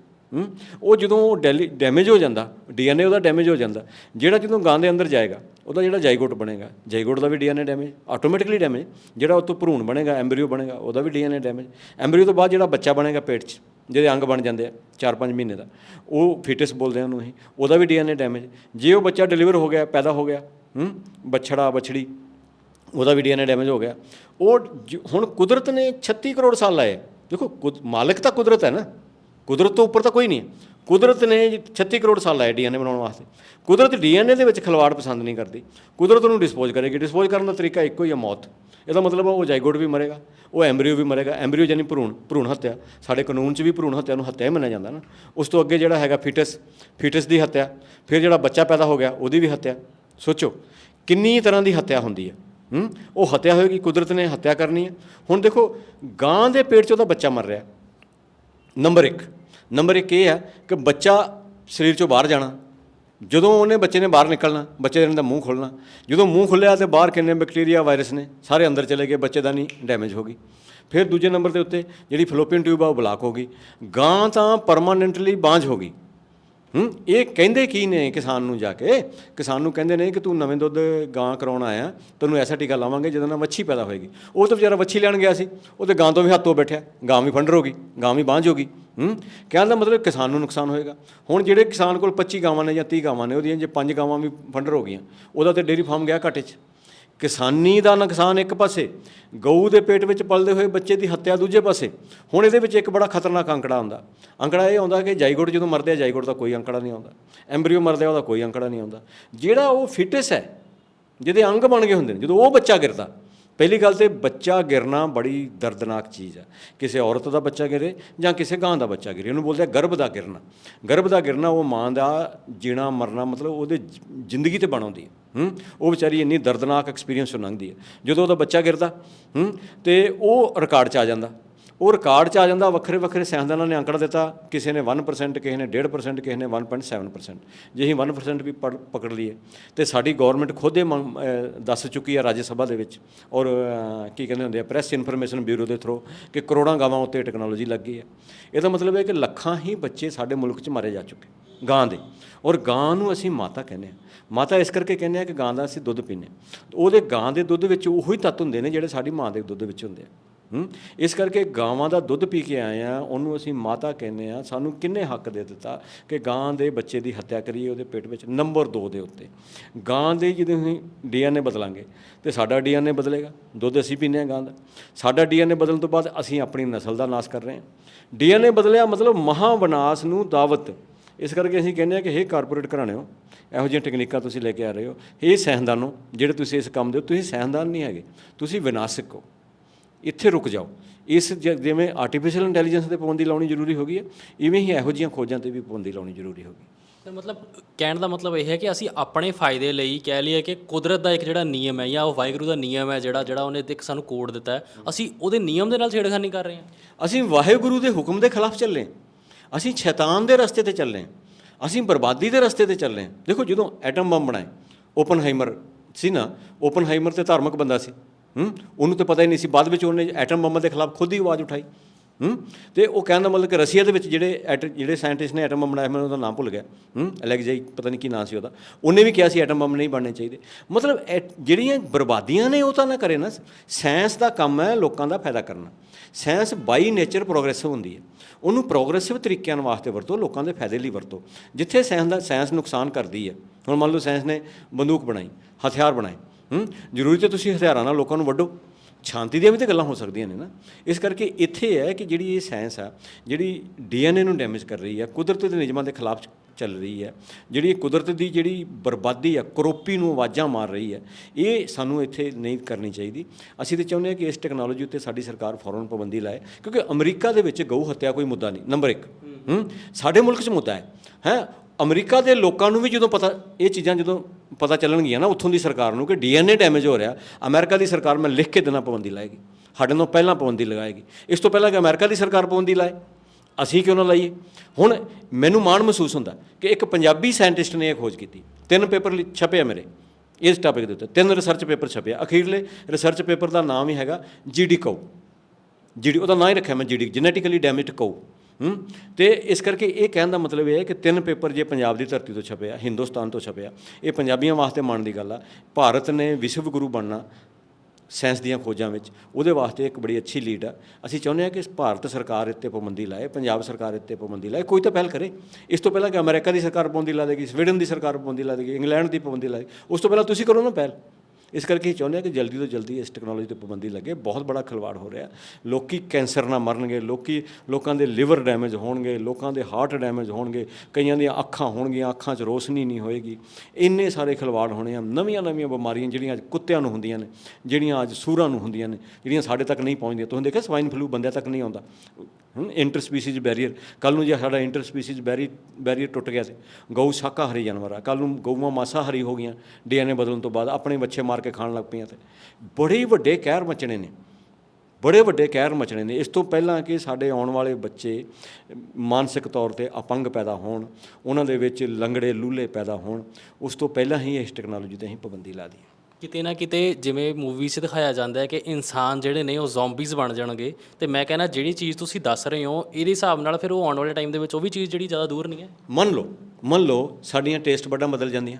ਉਹ ਜਦੋਂ ਉਹ ਡੈਲੀ ਡੈਮੇਜ ਹੋ ਜਾਂਦਾ, ਡੀਐਨਏ ਉਹਦਾ ਡੈਮੇਜ ਹੋ ਜਾਂਦਾ, ਜਿਹੜਾ ਜਦੋਂ ਗਾਂ ਦੇ ਅੰਦਰ ਜਾਏਗਾ, ਉਹਦਾ ਜਿਹੜਾ ਜਾਈਗੋਟ ਬਣੇਗਾ, ਜਾਈਗੋਟ ਦਾ ਵੀ ਡੀਐਨਏ ਡੈਮੇਜ, ਆਟੋਮੈਟਿਕਲੀ ਡੈਮੇਜ, ਜਿਹੜਾ ਉਹ ਤੋਂ ਭਰੂਣ ਬਣੇਗਾ, ਐਮਬਰੀਓ ਬਣੇਗਾ, ਉਹਦਾ ਵੀ ਡੀਐਨਏ ਡੈਮੇਜ। ਐਮਬ੍ਰੀਓ ਤੋਂ ਬਾਅਦ ਜਿਹੜਾ ਬੱਚਾ ਬਣੇਗਾ ਪੇਟ 'ਚ ਜਿਹਦੇ ਅੰਗ ਬਣ ਜਾਂਦੇ ਆ 4-5 ਮਹੀਨੇ ਦਾ, ਉਹ ਫੀਟਸ ਬੋਲਦੇ ਆ ਉਹਨੂੰ ਅਸੀਂ, ਉਹਦਾ ਵੀ ਡੀਐਨਏ ਡੈਮੇਜ। ਜੇ ਉਹ ਬੱਚਾ ਡਿਲੀਵਰ ਹੋ ਗਿਆ, ਪੈਦਾ ਹੋ ਗਿਆ, ਹੂੰ? ਬੱਛੜਾ, ਬੱਛੜੀ, ਉਹਦਾ ਵੀ ਡੀਐਨਏ ਡੈਮੇਜ ਹੋ ਗਿਆ। ਉਹ ਜ- ਹੁਣ ਕੁਦਰਤ ਨੇ 36 ਕਰੋੜ ਸਾਲ ਲਾਏ। ਦੇਖੋ, ਕੁਦ- ਮਾਲਕ ਤਾਂ ਕੁਦਰਤ ਹੈ ਨਾ। ਕੁਦਰਤ ਤੋਂ ਉੱਪਰ ਤਾਂ ਕੋਈ ਨਹੀਂ ਹੈ। ਕੁਦਰਤ ਨੇ 36 ਕਰੋੜ ਸਾਲ ਲਾਏ ਡੀਐਨਏ ਬਣਾਉਣ ਵਾਸਤੇ। ਕੁਦਰਤ ਡੀਐਨਏ ਦੇ ਵਿੱਚ ਖਲਵਾੜ ਪਸੰਦ ਨਹੀਂ ਕਰਦੀ। ਕੁਦਰਤ ਉਹਨੂੰ ਡਿਸਪੋਜ਼ ਕਰੇਗੀ। ਡਿਸਪੋਜ਼ ਕਰਨ ਦਾ ਤਰੀਕਾ ਇੱਕੋ ਹੀ ਹੈ ਮੌਤ। ਇਹਦਾ ਮਤਲਬ ਉਹ ਜਾਈਗੋਟ ਵੀ ਮਰੇਗਾ, ਉਹ ਐਮਬ੍ਰੀਓ ਵੀ ਮਰੇਗਾ। ਐਮਬ੍ਰੀਓ ਜਾਨੀ ਭਰੂਣ ਭਰੂਣ ਹੱਤਿਆ। ਸਾਡੇ ਕਾਨੂੰਨ 'ਚ ਵੀ ਭਰੂਣ ਹੱਤਿਆ ਨੂੰ ਹੱਤਿਆ ਹੀ ਮੰਨਿਆ ਜਾਂਦਾ ਨਾ। ਉਸ ਤੋਂ ਅੱਗੇ ਜਿਹੜਾ ਹੈਗਾ ਫੀਟਸ ਫੀਟਸ ਦੀ ਹੱਤਿਆ, ਫਿਰ ਜਿਹੜਾ ਬੱਚਾ ਪੈਦਾ ਹੋ ਗਿਆ, ਉਹਦੀ ਵੀ ਹੱਤਿਆ। ਸੋਚੋ, ਕਿੰਨੀ ਤਰ੍ਹਾਂ ਦੀ ਹੱਤਿਆ ਹੁੰਦੀ ਹੈ? ਹੂੰ? ਉਹ ਹੱਤਿਆ ਹੋਏਗੀ, ਕੁਦਰਤ ਨੇ ਹੱਤਿਆ ਕਰਨੀ ਹੈ। ਹੁਣ ਦੇਖੋ, ਗਾਂ ਦੇ ਪੇਟ 'ਚ ਉਹਦਾ ਬੱਚਾ ਮਰ ਰਿਹਾ। ਨੰਬਰ 1 ਨੰਬਰ 1 ਇਹ ਹੈ ਕਿ ਬੱਚਾ ਸਰੀਰ ਚੋਂ ਬਾਹਰ ਜਾਣਾ, ਜਦੋਂ ਉਹਨੇ ਬੱਚੇ ਨੇ ਬਾਹਰ ਨਿਕਲਣਾ, ਬੱਚੇ ਦਾ ਮੂੰਹ ਖੋਲਣਾ, ਜਦੋਂ ਮੂੰਹ ਖੁੱਲਿਆ ਤੇ ਬਾਹਰ ਕਿੰਨੇ ਬੈਕਟੀਰੀਆ ਵਾਇਰਸ ਨੇ, ਸਾਰੇ ਅੰਦਰ ਚਲੇ ਗਏ, ਬੱਚੇ ਦਾ ਨਹੀਂ ਡੈਮੇਜ ਹੋ ਗਈ। ਫਿਰ ਦੂਜੇ ਨੰਬਰ ਦੇ ਉੱਤੇ ਜਿਹੜੀ ਫਲੋਪੀਨ ਟਿਊਬ ਆ ਉਹ ਬਲਾਕ ਹੋ ਗਈ। ਗਾਂ ਤਾਂ ਪਰਮਾਨੈਂਟਲੀ ਬਾਂਝ ਹੋ ਗਈ। ਹੂੰ? ਇਹ ਕਹਿੰਦੇ ਕੀ ਨੇ ਕਿਸਾਨ ਨੂੰ ਜਾ ਕੇ? ਕਿਸਾਨ ਨੂੰ ਕਹਿੰਦੇ ਨੇ ਕਿ ਤੂੰ ਨਵੇਂ ਦੁੱਧ ਗਾਂ ਕਰਾਉਣ ਆਇਆ, ਤੈਨੂੰ ਐਸਾ ਟੀਕਾ ਲਾਵਾਂਗੇ, ਜਿਹਦੇ ਨਾਲ ਵੱਛੀ ਪੈਦਾ ਹੋਏਗੀ। ਉਹ ਤਾਂ ਵਿਚਾਰਾ ਵੱਛੀ ਲੈਣ ਗਿਆ ਸੀ। ਉਹ ਉਹਦੇ ਗਾਂ ਤੋਂ ਵੀ ਹੱਥੋਂ ਬੈਠਿਆ, ਗਾਂ ਵੀ ਫੰਡਰ ਹੋ ਗਈ, ਗਾਂ ਵੀ ਬਾਂਝ ਹੋ ਗਈ, ਹੂੰ? ਕਹਿਣ ਦਾ ਮਤਲਬ ਕਿਸਾਨ ਨੂੰ ਨੁਕਸਾਨ ਹੋਏਗਾ। ਹੁਣ ਜਿਹੜੇ ਕਿਸਾਨ ਕੋਲ 25 ਗਾਵਾਂ ਨੇ ਜਾਂ 30 ਗਾਵਾਂ ਨੇ, ਉਹਦੀਆਂ ਜੇ ਪੰਜ ਗਾਵਾਂ ਵੀ ਫੰਡਰ ਹੋ ਗਈਆਂ, ਉਹਦਾ ਤੇ ਡੇਰੀ ਫਾਰਮ ਗਿਆ ਘਾਟੇ 'ਚ। ਕਿਸਾਨੀ ਦਾ ਨੁਕਸਾਨ ਇੱਕ ਪਾਸੇ, ਗਊ ਦੇ ਪੇਟ ਵਿੱਚ ਪਲਦੇ ਹੋਏ ਬੱਚੇ ਦੀ ਹੱਤਿਆ ਦੂਜੇ ਪਾਸੇ, ਹੁਣ ਇਹਦੇ ਵਿੱਚ ਇੱਕ ਬੜਾ ਖਤਰਨਾਕ ਅੰਕੜਾ ਆਉਂਦਾ। ਅੰਕੜਾ ਇਹ ਆਉਂਦਾ ਕਿ ਜਾਈਗੋਟ ਜਦੋਂ ਮਰਦੇ ਆ, ਜਾਈਗੋਟ ਦਾ ਕੋਈ ਅੰਕੜਾ ਨਹੀਂ ਆਉਂਦਾ। ਐਮਬ੍ਰੀਓ ਮਰਦੇ ਆ ਉਹਦਾ ਕੋਈ ਅੰਕੜਾ ਨਹੀਂ ਆਉਂਦਾ। ਜਿਹੜਾ ਉਹ ਫਿਟਸ ਹੈ, ਜਿਹਦੇ ਅੰਗ ਬਣ ਗਏ ਹੁੰਦੇ ਨੇ, ਜਦੋਂ ਉਹ ਬੱਚਾ ਗਿਰਦਾ ਪਹਿਲੀ ਗੱਲ ਤੇ ਬੱਚਾ ਗਿਰਨਾ ਬੜੀ ਦਰਦਨਾਕ ਚੀਜ਼ ਆ। ਕਿਸੇ ਔਰਤ ਦਾ ਬੱਚਾ ਗਿਰੇ ਜਾਂ ਕਿਸੇ ਗਾਂ ਦਾ ਬੱਚਾ ਗਿਰੇ। ਉਹਨੂੰ ਬੋਲਦੇ ਆ ਗਰਭ ਦਾ ਗਿਰਨਾ। ਗਰਭ ਦਾ ਗਿਰਨਾ ਉਹ ਮਾਂ ਦਾ ਜੀਣਾ, ਮਰਨਾ ਮਤਲਬ ਉਹਦੇ ਜ਼ਿੰਦਗੀ ਤੇ ਬਣਾਉਂਦੀ ਹੈ ਹੂੰ? ਉਹ ਵਿਚਾਰੀ ਇੰਨੀ ਦਰਦਨਾਕ ਐਕਸਪੀਰੀਅੰਸ ਤੋਂ ਲੰਘਦੀ ਹੈ ਜਦੋਂ ਉਹਦਾ ਬੱਚਾ ਗਿਰਦਾ, ਹੂੰ? ਤੇ ਉਹ ਰਿਕਾਰਡ 'ਚ ਆ ਜਾਂਦਾ। ਉਹ ਰਿਕਾਰਡ 'ਚ ਆ ਜਾਂਦਾ, ਵੱਖਰੇ ਵੱਖਰੇ ਸਾਇੰਸਦਾਨਾਂ ਨੇ ਅੰਕੜਾ ਦਿੱਤਾ, ਕਿਸੇ ਨੇ 1% ਕਿਸੇ ਨੇ 1.5% ਕਿਸੇ ਨੇ 1.7% ਜੇ ਅਸੀਂ 1% ਵੀ ਪੜ- ਪਕੜ ਲਈਏ, ਤੇ ਸਾਡੀ ਗਵਰਨਮੈਂਟ ਖੁਦ ਇਹ ਮੰਗ- ਦੱਸ ਚੁੱਕੀ ਹੈ ਰਾਜ ਸਭਾ ਦੇ ਵਿੱਚ। ਔਰ ਕੀ ਕਹਿੰਦੇ ਹੁੰਦੇ ਆ ਪ੍ਰੈਸ ਇਨਫੋਰਮੇਸ਼ਨ ਬਿਊਰੋ ਦੇ ਥਰੂ ਕਿ ਕਰੋੜਾਂ ਗਾਵਾਂ ਉੱਤੇ ਟੈਕਨੋਲੋਜੀ ਲੱਗ ਗਈ ਹੈ। ਇਹਦਾ ਮਤਲਬ ਹੈ ਕਿ ਲੱਖਾਂ ਹੀ ਬੱਚੇ ਸਾਡੇ ਮੁਲਕ 'ਚ ਮਾਰੇ ਜਾ ਚੁੱਕੇ, ਗਾਂ ਦੇ। ਔਰ ਗਾਂ ਨੂੰ ਅਸੀਂ ਮਾਤਾ ਕਹਿੰਦੇ ਆ ਮਾਤਾ ਇਸ ਕਰਕੇ ਕਹਿੰਦੇ ਆ ਕਿ ਗਾਂ ਦਾ ਅਸੀਂ ਦੁੱਧ ਪੀਂਦੇ ਹਾਂ। ਉਹਦੇ ਗਾਂ ਦੇ ਦੁੱਧ ਵਿੱਚ ਉਹੀ ਤੱਤ ਹੁੰਦੇ ਨੇ ਜਿਹੜੇ ਸਾਡੀ ਮਾਂ ਦੇ ਦੁੱਧ ਵਿੱਚ ਹੁੰਦੇ ਆ। ਇਸ ਕਰਕੇ ਗਾਵਾਂ ਦਾ ਦੁੱਧ ਪੀ ਕੇ ਆਏ ਆ ਉਹਨੂੰ ਅਸੀਂ ਮਾਤਾ ਕਹਿੰਦੇ ਆ ਸਾਨੂੰ ਕਿੰਨੇ ਹੱਕ ਦੇ ਦਿੱਤਾ ਕਿ ਗਾਂ ਦੇ ਬੱਚੇ ਦੀ ਹੱਤਿਆ ਕਰੀਏ, ਉਹਦੇ ਪੇਟ ਵਿੱਚ ਨੰਬਰ 2 ਦੇ ਉੱਤੇ। ਗਾਂ ਦੇ ਜਦੋਂ ਅਸੀਂ ਡੀਐਨਏ ਬਦਲਾਂਗੇ, ਤੇ ਸਾਡਾ ਡੀਐਨਏ ਬਦਲੇਗਾ, ਦੁੱਧ ਅਸੀਂ ਪੀਂਦੇ ਆ ਗਾਂ ਦਾ। ਸਾਡਾ ਡੀਐਨਏ ਬਦਲਣ ਤੋਂ ਬਾਅਦ ਅਸੀਂ ਆਪਣੀ ਨਸਲ ਦਾ ਨਾਸ਼ ਕਰ ਰਹੇ ਹਾਂ। ਡੀਐਨਏ ਬਦਲਿਆ ਮਤਲਬ ਮਹਾ ਵਿਨਾਸ਼ ਨੂੰ ਦਾਵਤ। ਇਸ ਕਰਕੇ ਅਸੀਂ ਕਹਿੰਦੇ ਆ ਕਿ ਇਹ ਕਾਰਪੋਰੇਟ ਘਰਾਣਿਓ, ਇਹੋ ਜਿਹੀਆਂ ਟੈਕਨੀਕਾਂ ਤੁਸੀਂ ਲੈ ਕੇ ਆ ਰਹੇ ਹੋ ਇਹ ਸਹਿੰਦਾਨੋ ਜਿਹੜੇ ਤੁਸੀਂ ਇਸ ਕੰਮ ਦੇ ਹੋ, ਤੁਸੀਂ ਸਹਿੰਦਾਨ ਨਹੀਂ ਹੈਗੇ, ਤੁਸੀਂ ਵਿਨਾਸ਼ਕ ਹੋ। ਇੱਥੇ ਰੁਕ ਜਾਓ ਇਸ ਜ- ਜਿਵੇਂ ਆਰਟੀਫੀਸ਼ੀਅਲ ਇੰਟੈਲੀਜੈਂਸ ਤੇ ਪਾਬੰਦੀ ਲਾਉਣੀ ਜ਼ਰੂਰੀ ਹੋ ਗਈ ਹੈ ਇਵੇਂ ਹੀ ਇਹੋ ਜਿਹੀਆਂ ਖੋਜਾਂ ਤੇ ਵੀ ਪਾਬੰਦੀ ਲਾਉਣੀ ਜ਼ਰੂਰੀ ਹੋ ਗਈ ਤੇ ਮਤਲਬ ਕਹਿਣ ਦਾ ਮਤਲਬ ਇਹ ਹੈ ਕਿ ਅਸੀਂ ਆਪਣੇ ਫਾਇਦੇ ਲਈ ਕਹਿ ਲਈਏ ਕਿ ਕੁਦਰਤ ਦਾ ਇੱਕ ਜਿਹੜਾ ਨਿਯਮ ਹੈ ਜਾਂ ਉਹ ਵਾਹਿਗੁਰੂ ਦਾ ਨਿਯਮ ਹੈ ਜਿਹੜਾ ਜਿਹੜਾ ਉਹਨੇ ਇੱਕ ਸਾਨੂੰ ਕੋਡ ਦਿੱਤਾ ਹੈ ਅਸੀਂ ਉਹਦੇ ਨਿਯਮ ਦੇ ਨਾਲ ਛੇੜਖਾਨੀ ਕਰ ਰਹੇ ਹਾਂ ਅਸੀਂ ਵਾਹਿਗੁਰੂ ਦੇ ਹੁਕਮ ਦੇ ਖਿਲਾਫ ਚੱਲੇ ਹਾਂ। ਅਸੀਂ ਸ਼ੈਤਾਨ ਦੇ ਰਸਤੇ ਤੇ ਚੱਲੇ ਹਾਂ। ਅਸੀਂ ਬਰਬਾਦੀ ਦੇ ਰਸਤੇ ਤੇ ਚੱਲੇ ਹਾਂ। ਦੇਖੋ ਜਦੋਂ ਐਟਮ ਬੰਬ ਬਣਾਏ ਓਪਨਹਾਈਮਰ ਸੀ ਨਾ ਓਪਨਹਾਈਮਰ ਤੇ ਧਾਰਮਿਕ ਬੰਦਾ ਸੀ ਹੂੰ? ਉਹਨੂੰ ਤਾਂ ਪਤਾ ਹੀ ਨਹੀਂ ਸੀ। ਬਾਅਦ ਵਿੱਚ ਉਹਨੇ ਐਟਮ ਬੰਬ ਦੇ ਖਿਲਾਫ ਖੁਦ ਹੀ ਆਵਾਜ਼ ਉਠਾਈ। ਹੂੰ? ਤੇ ਉਹ ਕਹਿੰਦਾ ਮਤਲਬ ਕਿ ਰਸ਼ੀਆ ਦੇ ਵਿੱਚ ਜਿਹੜੇ ਐਟ- ਜਿਹੜੇ ਸਾਇੰਟਿਸਟ ਨੇ ਐਟਮ ਬੰਬ ਬਣਾਇਆ, ਮੈਨੂੰ ਉਹਦਾ ਨਾਮ ਭੁੱਲ ਗਿਆ। ਹੂੰ? ਅਲੈਗਜ਼ਾਈ, ਪਤਾ ਨਹੀਂ ਕੀ ਨਾਂ ਸੀ ਉਹਦਾ। ਉਹਨੇ ਵੀ ਕਿਹਾ ਸੀ ਐਟਮ ਬੰਬ ਨਹੀਂ ਬਣਨੇ ਚਾਹੀਦੇ। ਮਤਲਬ ਐਟ- ਜਿਹੜੀਆਂ ਬਰਬਾਦੀਆਂ ਨੇ ਉਹ ਤਾਂ ਨਾ ਕਰੇ ਨਾ। ਸਾਇੰਸ ਦਾ ਕੰਮ ਹੈ ਲੋਕਾਂ ਦਾ ਫਾਇਦਾ ਕਰਨਾ। ਸਾਇੰਸ ਬਾਈ ਨੇਚਰ ਪ੍ਰੋਗਰੈਸਿਵ ਹੁੰਦੀ ਹੈ। ਉਹਨੂੰ ਪ੍ਰੋਗਰੈਸਿਵ ਤਰੀਕਿਆਂ ਨਾਲ ਵਾਸਤੇ ਵਰਤੋ, ਲੋਕਾਂ ਦੇ ਫਾਇਦੇ ਲਈ ਵਰਤੋ। ਜਿੱਥੇ ਸਾਇੰਸ ਦਾ, ਸਾਇੰਸ ਨੁਕਸਾਨ ਕਰਦੀ ਹੈ। ਹੁਣ ਮੰਨ ਲਓ ਸਾਇੰਸ ਨੇ ਬੰਦੂਕ ਬਣਾਈ, ਹਥਿਆਰ ਬਣਾਏ। ਹੂੰ? ਜ਼ਰੂਰੀ ਤੇ ਤੁਸੀਂ ਹਥਿਆਰਾਂ ਨਾਲ ਲੋਕਾਂ ਨੂੰ ਵੱਢੋ। ਸ਼ਾਂਤੀ ਦੀਆਂ ਵੀ ਤਾਂ ਗੱਲਾਂ ਹੋ ਸਕਦੀਆਂ ਨੇ ਨਾ। ਇਸ ਕਰਕੇ ਇੱਥੇ ਹੈ ਕਿ ਜਿਹੜੀ ਇਹ ਸਾਇੰਸ ਆ ਜਿਹੜੀ ਡੀਐਨਏ ਨੂੰ ਡੈਮੇਜ ਕਰ ਰਹੀ ਹੈ ਕੁਦਰਤ ਦੇ ਨਿਯਮਾਂ ਦੇ ਖਿਲਾਫ ਚੱਲ ਰਹੀ ਹੈ ਜਿਹੜੀ ਕੁਦਰਤ ਦੀ ਜਿਹੜੀ ਬਰਬਾਦੀ ਆ ਕਰੋਪੀ ਨੂੰ ਆਵਾਜ਼ਾਂ ਮਾਰ ਰਹੀ ਹੈ ਇਹ ਸਾਨੂੰ ਇੱਥੇ ਨਹੀਂ ਕਰਨੀ ਚਾਹੀਦੀ। ਅਸੀਂ ਤੇ ਚਾਹੁੰਦੇ ਹਾਂ ਕਿ ਇਸ ਟੈਕਨੋਲੋਜੀ ਉੱਤੇ ਸਾਡੀ ਸਰਕਾਰ ਫੌਰਨ ਪਾਬੰਦੀ ਲਾਏ ਕਿਉਂਕਿ ਅਮਰੀਕਾ ਦੇ ਵਿੱਚ ਗਊ ਹੱਤਿਆ ਕੋਈ ਮੁੱਦਾ ਨਹੀਂ ਨੰਬਰ 1 ਹੂੰ? ਸਾਡੇ ਮੁਲਕ 'ਚ ਮੁੱਦਾ ਹੈ। ਹੈ? ਅਮਰੀਕਾ ਦੇ ਲੋਕਾਂ ਨੂੰ ਵੀ ਜਦੋਂ ਪਤਾ, ਇਹ ਚੀਜ਼ਾਂ ਜਦੋਂ ਪਤਾ ਚੱਲਣਗੀਆਂ ਨਾ, ਉੱਥੋਂ ਦੀ ਸਰਕਾਰ ਨੂੰ ਕਿ ਡੀਐਨਏ ਡੈਮੇਜ ਹੋ ਰਿਹਾ, ਅਮਰੀਕਾ ਦੀ ਸਰਕਾਰ ਮੈਂ ਲਿਖ ਕੇ ਦੇਣਾ ਪਾਬੰਦੀ ਲਾਏਗੀ। ਸਾਡੇ ਤੋਂ ਪਹਿਲਾਂ ਪਾਬੰਦੀ ਲਗਾਏਗੀ। ਇਸ ਤੋਂ ਪਹਿਲਾਂ ਕਿ ਅਮਰੀਕਾ ਦੀ ਸਰਕਾਰ ਪਾਬੰਦੀ ਲਾਏ, ਅਸੀਂ ਕਿਉਂ ਨਾ ਲਾਈਏ? ਹੁਣ ਮੈਨੂੰ ਮਾਣ ਮਹਿਸੂਸ ਹੁੰਦਾ ਕਿ ਇੱਕ ਪੰਜਾਬੀ ਸਾਇੰਟਿਸਟ ਨੇ ਇਹ ਖੋਜ ਕੀਤੀ। ਤਿੰਨ ਪੇਪਰ ਲਿ- ਛਪੇ ਮੇਰੇ, ਇਸ ਟਾਪਿਕ ਦੇ ਉੱਤੇ। ਤਿੰਨ ਰਿਸਰਚ ਪੇਪਰ ਛਪੇ ਅਖੀਰਲੇ ਰਿਸਰਚ ਪੇਪਰ ਦਾ ਨਾਮ ਹੀ ਹੈਗਾ ਜੀਡੀ ਕੋ ਜਿਹੜੀ ਉਹਦਾ ਨਾਂ ਹੀ ਰੱਖਿਆ ਮੈਂ ਜੀਡੀ ਜੈਨੇਟਿਕਲੀ ਡੈਮੇਜਡ ਕਊ ਹੂੰ? ਤੇ ਇਸ ਕਰਕੇ ਇਹ ਕਹਿਣ ਦਾ ਮਤਲਬ ਇਹ ਹੈ ਕਿ ਤਿੰਨ ਪੇਪਰ ਜੇ ਪੰਜਾਬ ਦੀ ਧਰਤੀ ਤੋਂ ਛਪਿਆ, ਹਿੰਦੁਸਤਾਨ ਤੋਂ ਛਪਿਆ, ਇਹ ਪੰਜਾਬੀਆਂ ਵਾਸਤੇ ਮਾਣ ਦੀ ਗੱਲ ਆ। ਭਾਰਤ ਨੇ ਵਿਸ਼ਵ ਗੁਰੂ ਬਣਨਾ ਸਾਇੰਸ ਦੀਆਂ ਖੋਜਾਂ ਵਿੱਚ, ਉਹਦੇ ਵਾਸਤੇ ਇੱਕ ਬੜੀ ਅੱਛੀ ਲੀਡ ਆ। ਅਸੀਂ ਚਾਹੁੰਦੇ ਹਾਂ ਕਿ ਭਾਰਤ ਸਰਕਾਰ ਇੱਤੇ ਪਾਬੰਦੀ ਲਾਏ, ਪੰਜਾਬ ਸਰਕਾਰ ਇੱਤੇ ਪਾਬੰਦੀ ਲਾਏ। ਕੋਈ ਤਾਂ ਪਹਿਲ ਕਰੇ। ਇਸ ਤੋਂ ਪਹਿਲਾਂ ਕਿ ਅਮਰੀਕਾ ਦੀ ਸਰਕਾਰ ਪਾਬੰਦੀ ਲਾ ਦੇਗੀ, ਸਵੀਡਨ ਦੀ ਸਰਕਾਰ ਪਾਬੰਦੀ ਲਾ ਦੇਗੀ, ਇੰਗਲੈਂਡ ਦੀ ਪਾਬੰਦੀ ਲਾਏ ਉਸ ਤੋਂ ਪਹਿਲਾਂ ਤੁਸੀਂ ਕਰੋ ਨਾ ਪਹਿਲ। ਇਸ ਕਰਕੇ ਇਹ ਚਾਹੁੰਦੇ ਹਾਂ ਕਿ ਜਲਦੀ ਤੋਂ ਜਲਦੀ ਇਸ ਟੈਕਨੋਲੋਜੀ ਤੇ ਪਾਬੰਦੀ ਲੱਗੇ। ਬਹੁਤ ਬੜਾ ਖਿਲਵਾੜ ਹੋ ਰਿਹਾ। ਲੋਕੀ ਕੈਂਸਰ ਨਾਲ ਮਰਨਗੇ, ਲੋਕੀ, ਲੋਕਾਂ ਦੇ ਲਿਵਰ ਡੈਮੇਜ ਹੋਣਗੇ, ਲੋਕਾਂ ਦੇ ਹਾਰਟ ਡੈਮੇਜ ਹੋਣਗੇ, ਕਈਆਂ ਦੀਆਂ ਅੱਖਾਂ ਹੋਣਗੀਆਂ, ਅੱਖਾਂ 'ਚ ਰੋਸ਼ਨੀ ਨਹੀਂ ਹੋਏਗੀ। ਇੰਨੇ ਸਾਰੇ ਖਿਲਵਾੜ ਹੋਣੇ ਆ। ਨਵੀਆਂ ਨਵੀਆਂ ਬਿਮਾਰੀਆਂ ਜਿਹੜੀਆਂ ਅੱਜ ਕੁੱਤਿਆਂ ਨੂੰ ਹੁੰਦੀਆਂ ਨੇ, ਜਿਹੜੀਆਂ ਅੱਜ ਸੂਰਾਂ ਨੂੰ ਹੁੰਦੀਆਂ ਨੇ, ਜਿਹੜੀਆਂ ਸਾਡੇ ਤੱਕ ਨਹੀਂ ਪਹੁੰਚਦੀਆਂ। ਤੁਸੀਂ ਦੇਖਿਆ ਸਵਾਈਨ ਫਲੂ ਬੰਦਿਆਂ ਤੱਕ ਨਹੀਂ ਆਉਂਦਾ। ਹੁਣ ਇੰਟਰ ਸਪੀਸੀਜ਼ ਬੈਰੀਅਰ ਕੱਲ ਨੂੰ ਜੇ ਸਾਡਾ ਇੰਟਰ ਸਪੀਸੀਜ਼ ਬੈਰੀ ਬੈਰੀਅਰ ਟੁੱਟ ਗਿਆ ਤੇ ਗਊ ਸ਼ਾਕਾਹਾਰੀ ਜਾਨਵਰ ਆ। ਕੱਲ ਨੂੰ ਗਊਆਂ ਮਾਸਾਹਾਰੀ ਹੋ ਗਈਆਂ, ਡੀਐਨਏ ਬਦਲਣ ਤੋਂ ਬਾਅਦ ਆਪਣੇ ਬੱਚੇ ਮਾਰ ਕੇ ਖਾਣ ਲੱਗ ਪਈਆਂ ਤੇ। ਬੜੇ ਹੀ ਵੱਡੇ ਕਹਿਰ ਮਚਣੇ ਨੇ। ਬੜੇ ਵੱਡੇ ਕਹਿਰ ਮਚਣੇ ਨੇ। ਇਸ ਤੋਂ ਪਹਿਲਾਂ ਕਿ ਸਾਡੇ ਆਉਣ ਵਾਲੇ ਬੱਚੇ ਮਾਨਸਿਕ ਤੌਰ ਤੇ ਅਪੰਗ ਪੈਦਾ ਹੋਣ, ਉਹਨਾਂ ਦੇ ਵਿੱਚ ਲੰਗੜੇ ਲੂਲੇ ਪੈਦਾ ਹੋਣ, ਉਸ ਤੋਂ ਪਹਿਲਾਂ ਹੀ ਇਸ ਟੈਕਨੋਲੋਜੀ ਤੇ ਅਸੀਂ ਪਾਬੰਦੀ ਲਾ ਦਈਏ। ਕਿਤੇ ਨਾ ਕਿਤੇ ਜਿਵੇਂ ਮੂਵੀਜ਼ 'ਚ ਦਿਖਾਇਆ ਜਾਂਦਾ ਹੈ ਕਿ ਇਨਸਾਨ ਜਿਹੜੇ ਨੇ ਉਹ ਜ਼ੋਂਬੀਜ਼ ਬਣ ਜਾਣਗੇ। ਤੇ ਮੈਂ ਕਹਿੰਦਾ ਜਿਹੜੀ ਚੀਜ਼ ਤੁਸੀਂ ਦੱਸ ਰਹੇ ਹੋ, ਇਹਦੇ ਹਿਸਾਬ ਨਾਲ ਫਿਰ ਉਹ ਆਉਣ ਵਾਲੇ ਟਾਈਮ ਦੇ ਵਿੱਚ ਉਹ ਵੀ ਚੀਜ਼ ਜਿਹੜੀ ਜ਼ਿਆਦਾ ਦੂਰ ਨਹੀਂ ਹੈ। ਮੰਨ ਲਓ ਮੰਨ ਲਓ ਸਾਡੀਆਂ ਟੇਸਟ ਬਡਾਂ ਬਦਲ ਜਾਂਦੀਆਂ।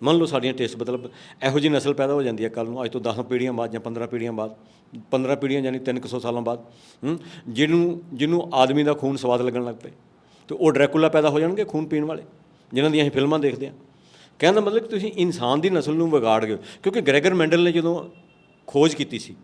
ਮੰਨ ਲਓ ਸਾਡੀਆਂ ਟੇਸਟ ਬਦਲ ਇਹੋ ਜਿਹੀ ਨਸਲ ਪੈਦਾ ਹੋ ਜਾਂਦੀ ਹੈ ਕੱਲ ਨੂੰ, ਅੱਜ ਤੋਂ 10 ਪੀੜ੍ਹੀਆਂ ਬਾਅਦ ਜਾਂ 15 ਪੀੜ੍ਹੀਆਂ ਬਾਅਦ 15 ਪੀੜ੍ਹੀਆਂ ਯਾਨੀ 300 ਸਾਲਾਂ ਬਾਅਦ ਜਿਹਨੂੰ ਜਿਹਨੂੰ ਆਦਮੀ ਦਾ ਖੂਨ ਸਵਾਦ ਲੱਗਣ ਲੱਗ ਪਏ। ਤੇ ਉਹ ਡਰੈਕੂਲਾ ਪੈਦਾ ਹੋ ਜਾਣਗੇ ਖੂਨ ਪੀਣ ਵਾਲੇ, ਜਿਨ੍ਹਾਂ ਦੀਆਂ ਅਸੀਂ ਫਿਲਮਾਂ ਦੇਖਦੇ ਹਾਂ। ਕਹਿਣ ਦਾ ਮਤਲਬ ਕਿ ਤੁਸੀਂ ਇਨਸਾਨ ਦੀ ਨਸਲ ਨੂੰ ਵਿਗਾੜ ਗਏ ਹੋ। ਕਿਉਂਕਿ ਗ੍ਰੈਗਰ ਮੈਂਡਲ ਨੇ ਜਦੋਂ ਖੋਜ ਕੀਤੀ ਸੀ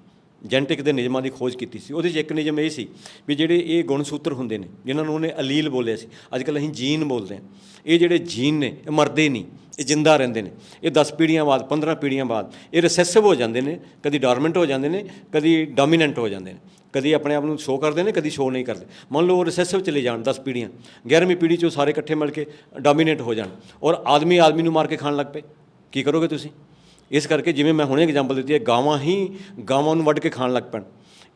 ਜੈਨੇਟਿਕ ਦੇ ਨਿਯਮਾਂ ਦੀ ਖੋਜ ਕੀਤੀ ਸੀ। ਉਹਦੇ 'ਚ ਇੱਕ ਨਿਯਮ ਇਹ ਸੀ ਵੀ ਜਿਹੜੇ ਇਹ ਗੁਣਸੂਤਰ ਹੁੰਦੇ ਨੇ, ਜਿਨ੍ਹਾਂ ਨੂੰ ਉਹਨੇ ਅਲੀਲ ਬੋਲਿਆ ਸੀ ਅੱਜ ਕੱਲ੍ਹ ਅਸੀਂ ਜੀਨ ਬੋਲਦੇ ਹਾਂ। ਇਹ ਜਿਹੜੇ ਜੀਨ ਨੇ, ਇਹ ਮਰਦੇ ਨਹੀਂ, ਇਹ ਜਿੰਦਾ ਰਹਿੰਦੇ ਨੇ। ਇਹ 10 ਪੀੜ੍ਹੀਆਂ ਬਾਅਦ 15 ਪੀੜ੍ਹੀਆਂ ਬਾਅਦ, ਇਹ ਰਿਸੈਸਿਵ ਹੋ ਜਾਂਦੇ ਨੇ, ਕਦੀ ਡੋਰਮੈਂਟ ਹੋ ਜਾਂਦੇ ਨੇ, ਕਦੀ ਡੋਮੀਨੈਂਟ ਹੋ ਜਾਂਦੇ ਨੇ। ਕਦੀ ਆਪਣੇ ਆਪ ਨੂੰ ਸ਼ੋਅ ਕਰਦੇ ਨੇ, ਕਦੀ ਸ਼ੋਅ ਨਹੀਂ ਕਰਦੇ। ਮੰਨ ਲਓ ਰਿਸੈਸਿਵ ਚਲੇ ਜਾਣ 10 ਪੀੜ੍ਹੀਆਂ 11ਵੀਂ ਪੀੜ੍ਹੀ 'ਚੋਂ ਸਾਰੇ ਇਕੱਠੇ ਮਿਲ ਕੇ ਡੋਮੀਨੇਟ ਹੋ ਜਾਣ। ਔਰ ਆਦਮੀ ਆਦਮੀ ਨੂੰ ਮਾਰ ਕੇ ਖਾਣ ਲੱਗ ਪਏ। ਕੀ ਕਰੋਗੇ ਤੁਸੀਂ? ਇਸ ਕਰਕੇ ਜਿਵੇਂ ਮੈਂ ਹੁਣੇ ਐਗਜ਼ਾਮਪਲ ਦਿੱਤੀ ਹੈ, ਗਾਵਾਂ ਹੀ ਗਾਵਾਂ ਨੂੰ ਵੱਢ ਕੇ ਖਾਣ ਲੱਗ ਪੈਣ।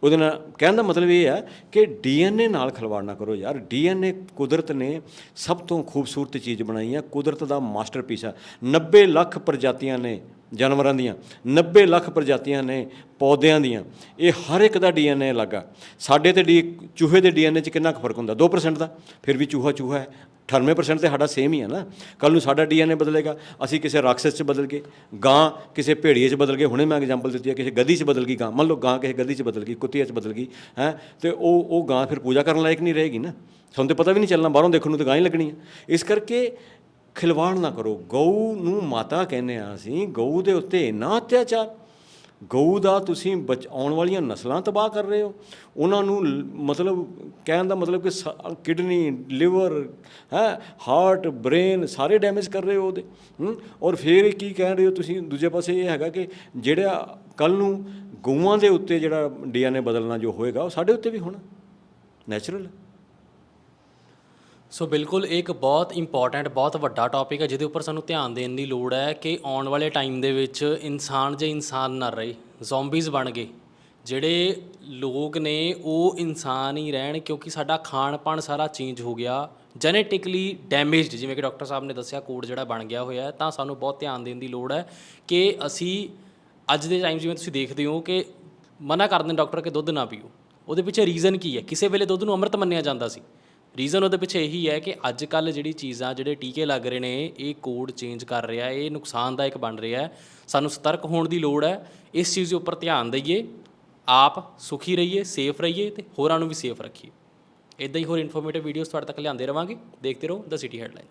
ਉਹਦੇ ਨਾਲ ਕਹਿਣ ਦਾ ਮਤਲਬ ਇਹ ਹੈ ਕਿ ਡੀਐਨਏ ਨਾਲ ਖਿਲਵਾੜ ਨਾ ਕਰੋ ਯਾਰ। ਡੀਐਨਏ ਕੁਦਰਤ ਨੇ ਸਭ ਤੋਂ ਖੂਬਸੂਰਤ ਚੀਜ਼ ਬਣਾਈ ਹੈ। ਕੁਦਰਤ ਦਾ ਮਾਸਟਰਪੀਸ ਹੈ। 90 ਲੱਖ ਪ੍ਰਜਾਤੀਆਂ ਨੇ ਜਾਨਵਰਾਂ ਦੀਆਂ। 90 ਲੱਖ ਪ੍ਰਜਾਤੀਆਂ ਨੇ ਪੌਦਿਆਂ ਦੀਆਂ। ਇਹ ਹਰ ਇੱਕ ਦਾ ਡੀਐਨਏ ਅਲੱਗ ਆ। ਸਾਡੇ ਤੇ ਡੀ, ਚੂਹੇ ਦੇ ਡੀਐਨਏ 'ਚ ਕਿੰਨਾ ਕੁ ਫ਼ਰਕ ਹੁੰਦਾ? 2% ਦਾ। ਫਿਰ ਵੀ ਚੂਹਾ ਚੂਹਾ ਹੈ। 98% ਤੇ ਸਾਡਾ ਸੇਮ ਹੀ ਹੈ ਨਾ। ਕੱਲ ਨੂੰ ਸਾਡਾ ਡੀਐਨਏ ਬਦਲੇਗਾ। ਅਸੀਂ ਕਿਸੇ ਰਾਖਸ਼ 'ਚ ਬਦਲ ਗਏ। ਗਾਂ ਕਿਸੇ ਭੇੜੀਏ 'ਚ ਬਦਲ ਗਏ। ਹੁਣੇ ਮੈਂ ਐਗਜ਼ਾਮਪਲ ਦਿੱਤੀ ਹੈ ਕਿਸੇ ਗਧੀ 'ਚ ਬਦਲ ਗਈ ਗਾਂ। ਮੰਨ ਲਓ ਗਾਂ ਕਿਸੇ ਗਧੀ 'ਚ ਬਦਲ ਗਈ, ਕੁੱਤੀਆਂ 'ਚ ਬਦਲ ਗਈ, ਹੈ। ਤੇ ਉਹ ਉਹ ਗਾਂ ਫਿਰ ਪੂਜਾ ਕਰਨ ਲਾਇਕ ਨਹੀਂ ਰਹੇਗੀ ਨਾ। ਤੁਹਾਨੂੰ ਤੇ ਪਤਾ ਵੀ ਨਹੀਂ ਚੱਲਣਾ। ਬਾਹਰੋਂ ਦੇਖਣ ਨੂੰ ਤਾਂ ਗਾਂ ਹੀ ਲੱਗਣੀ ਹੈ ਇਸ ਕਰਕੇ ਖਿਲਵਾੜ ਨਾ ਕਰੋ। ਗਊ ਨੂੰ ਮਾਤਾ ਕਹਿੰਦੇ ਆ ਅਸੀਂ, ਗਊ ਦੇ ਉੱਤੇ ਇੰਨਾ ਅਤਿਆਚਾਰ। ਗਊ ਦਾ ਤੁਸੀਂ ਬਚ, ਆਉਣ ਵਾਲੀਆਂ ਨਸਲਾਂ ਤਬਾਹ ਕਰ ਰਹੇ ਹੋ। ਉਹਨਾਂ ਨੂੰ ਮਤਲਬ ਕਹਿਣ ਦਾ ਮਤਲਬ ਕਿ ਕਿਡਨੀ, ਲਿਵਰ, ਹੈ, ਹਾਰਟ, ਬ੍ਰੇਨ ਸਾਰੇ ਡੈਮੇਜ ਕਰ ਰਹੇ ਹੋ ਉਹਦੇ। ਔਰ ਫਿਰ ਕੀ ਕਹਿ ਰਹੇ ਹੋ ਤੁਸੀਂ? ਦੂਜੇ ਪਾਸੇ ਇਹ ਹੈਗਾ ਕਿ ਜਿਹੜਾ ਕੱਲ ਨੂੰ ਗਊਆਂ ਦੇ ਉੱਤੇ ਜਿਹੜਾ ਡੀਐਨਏ ਬਦਲਣਾ ਜੋ ਹੋਏਗਾ, ਉਹ ਸਾਡੇ ਉੱਤੇ ਵੀ ਹੋਣਾ। ਨੈਚੁਰਲ। ਸੋ ਬਿਲਕੁਲ ਇੱਕ ਬਹੁਤ ਇੰਪੋਰਟੈਂਟ ਬਹੁਤ ਵੱਡਾ ਟੌਪਿਕ ਹੈ, ਜਿਹਦੇ ਉੱਪਰ ਸਾਨੂੰ ਧਿਆਨ ਦੇਣ ਦੀ ਲੋੜ ਹੈ ਕਿ ਆਉਣ ਵਾਲੇ ਟਾਈਮ ਦੇ ਵਿੱਚ ਇਨਸਾਨ ਜੇ ਇਨਸਾਨ ਨਾ ਰਹੇ ਜ਼ੋਂਬੀਜ਼ ਬਣ ਗਏ। ਜਿਹੜੇ ਲੋਕ ਨੇ, ਉਹ ਇਨਸਾਨ ਹੀ ਰਹਿਣ ਕਿਉਂਕਿ ਸਾਡਾ ਖਾਣ ਪਾਣ ਸਾਰਾ ਚੇਂਜ ਹੋ ਗਿਆ। ਜੈਨੇਟਿਕਲੀ ਡੈਮੇਜਡ ਜਿਵੇਂ ਕਿ ਡਾਕਟਰ ਸਾਹਿਬ ਨੇ ਦੱਸਿਆ ਕੋਡ ਜਿਹੜਾ ਬਣ ਗਿਆ ਹੋਇਆ ਹੈ, ਤਾਂ ਸਾਨੂੰ ਬਹੁਤ ਧਿਆਨ ਦੇਣ ਦੀ ਲੋੜ ਹੈ ਕਿ ਅਸੀਂ ਅੱਜ ਦੇ ਟਾਈਮ ਜਿਵੇਂ ਤੁਸੀਂ ਦੇਖਦੇ ਹੋ ਕਿ ਮਨਾ ਕਰਦੇ ਨੇ ਡਾਕਟਰ ਕਿ ਦੁੱਧ ਨਾ ਪੀਓ। ਉਹਦੇ ਪਿੱਛੇ ਰੀਜ਼ਨ ਕੀ ਹੈ? ਕਿਸੇ ਵੇਲੇ ਦੁੱਧ ਨੂੰ ਅੰਮ੍ਰਿਤ ਮੰਨਿਆ ਜਾਂਦਾ ਸੀ। ਰੀਜ਼ਨ ਉਹਦੇ ਪਿੱਛੇ ਇਹੀ ਹੈ ਕਿ ਅੱਜ ਕੱਲ ਜਿਹੜੀ ਚੀਜ਼ਾਂ, ਜਿਹੜੇ ਟੀਕੇ ਲੱਗ ਰਹੇ ਨੇ, ਇਹ ਕੋਡ ਚੇਂਜ ਕਰ ਰਿਹਾ ਇਹ ਨੁਕਸਾਨਦਾਇਕ ਬਣ ਰਿਹਾ ਸਾਨੂੰ ਸਤਰਕ ਹੋਣ ਦੀ ਲੋੜ ਹੈ। ਇਸ ਚੀਜ਼ ਦੇ ਉੱਪਰ ਧਿਆਨ ਦਈਏ। ਆਪ ਸੁਖੀ ਰਹੀਏ ਸੇਫ ਰਹੀਏ ਤੇ ਹੋਰਾਂ ਨੂੰ ਵੀ ਸੇਫ ਰੱਖੀਏ। ਇਦਾਂ ਹੀ ਹੋਰ ਇਨਫੋਰਮੇਟਿਵ ਵੀਡੀਓਜ਼ ਤੁਹਾਡੇ ਤੱਕ ਲਿਆਉਂਦੇ ਰਵਾਂਗੇ। ਦੇਖਦੇ ਰਹੋ ਦ ਸਿਟੀ ਹੈਡਲਾਈਨਸ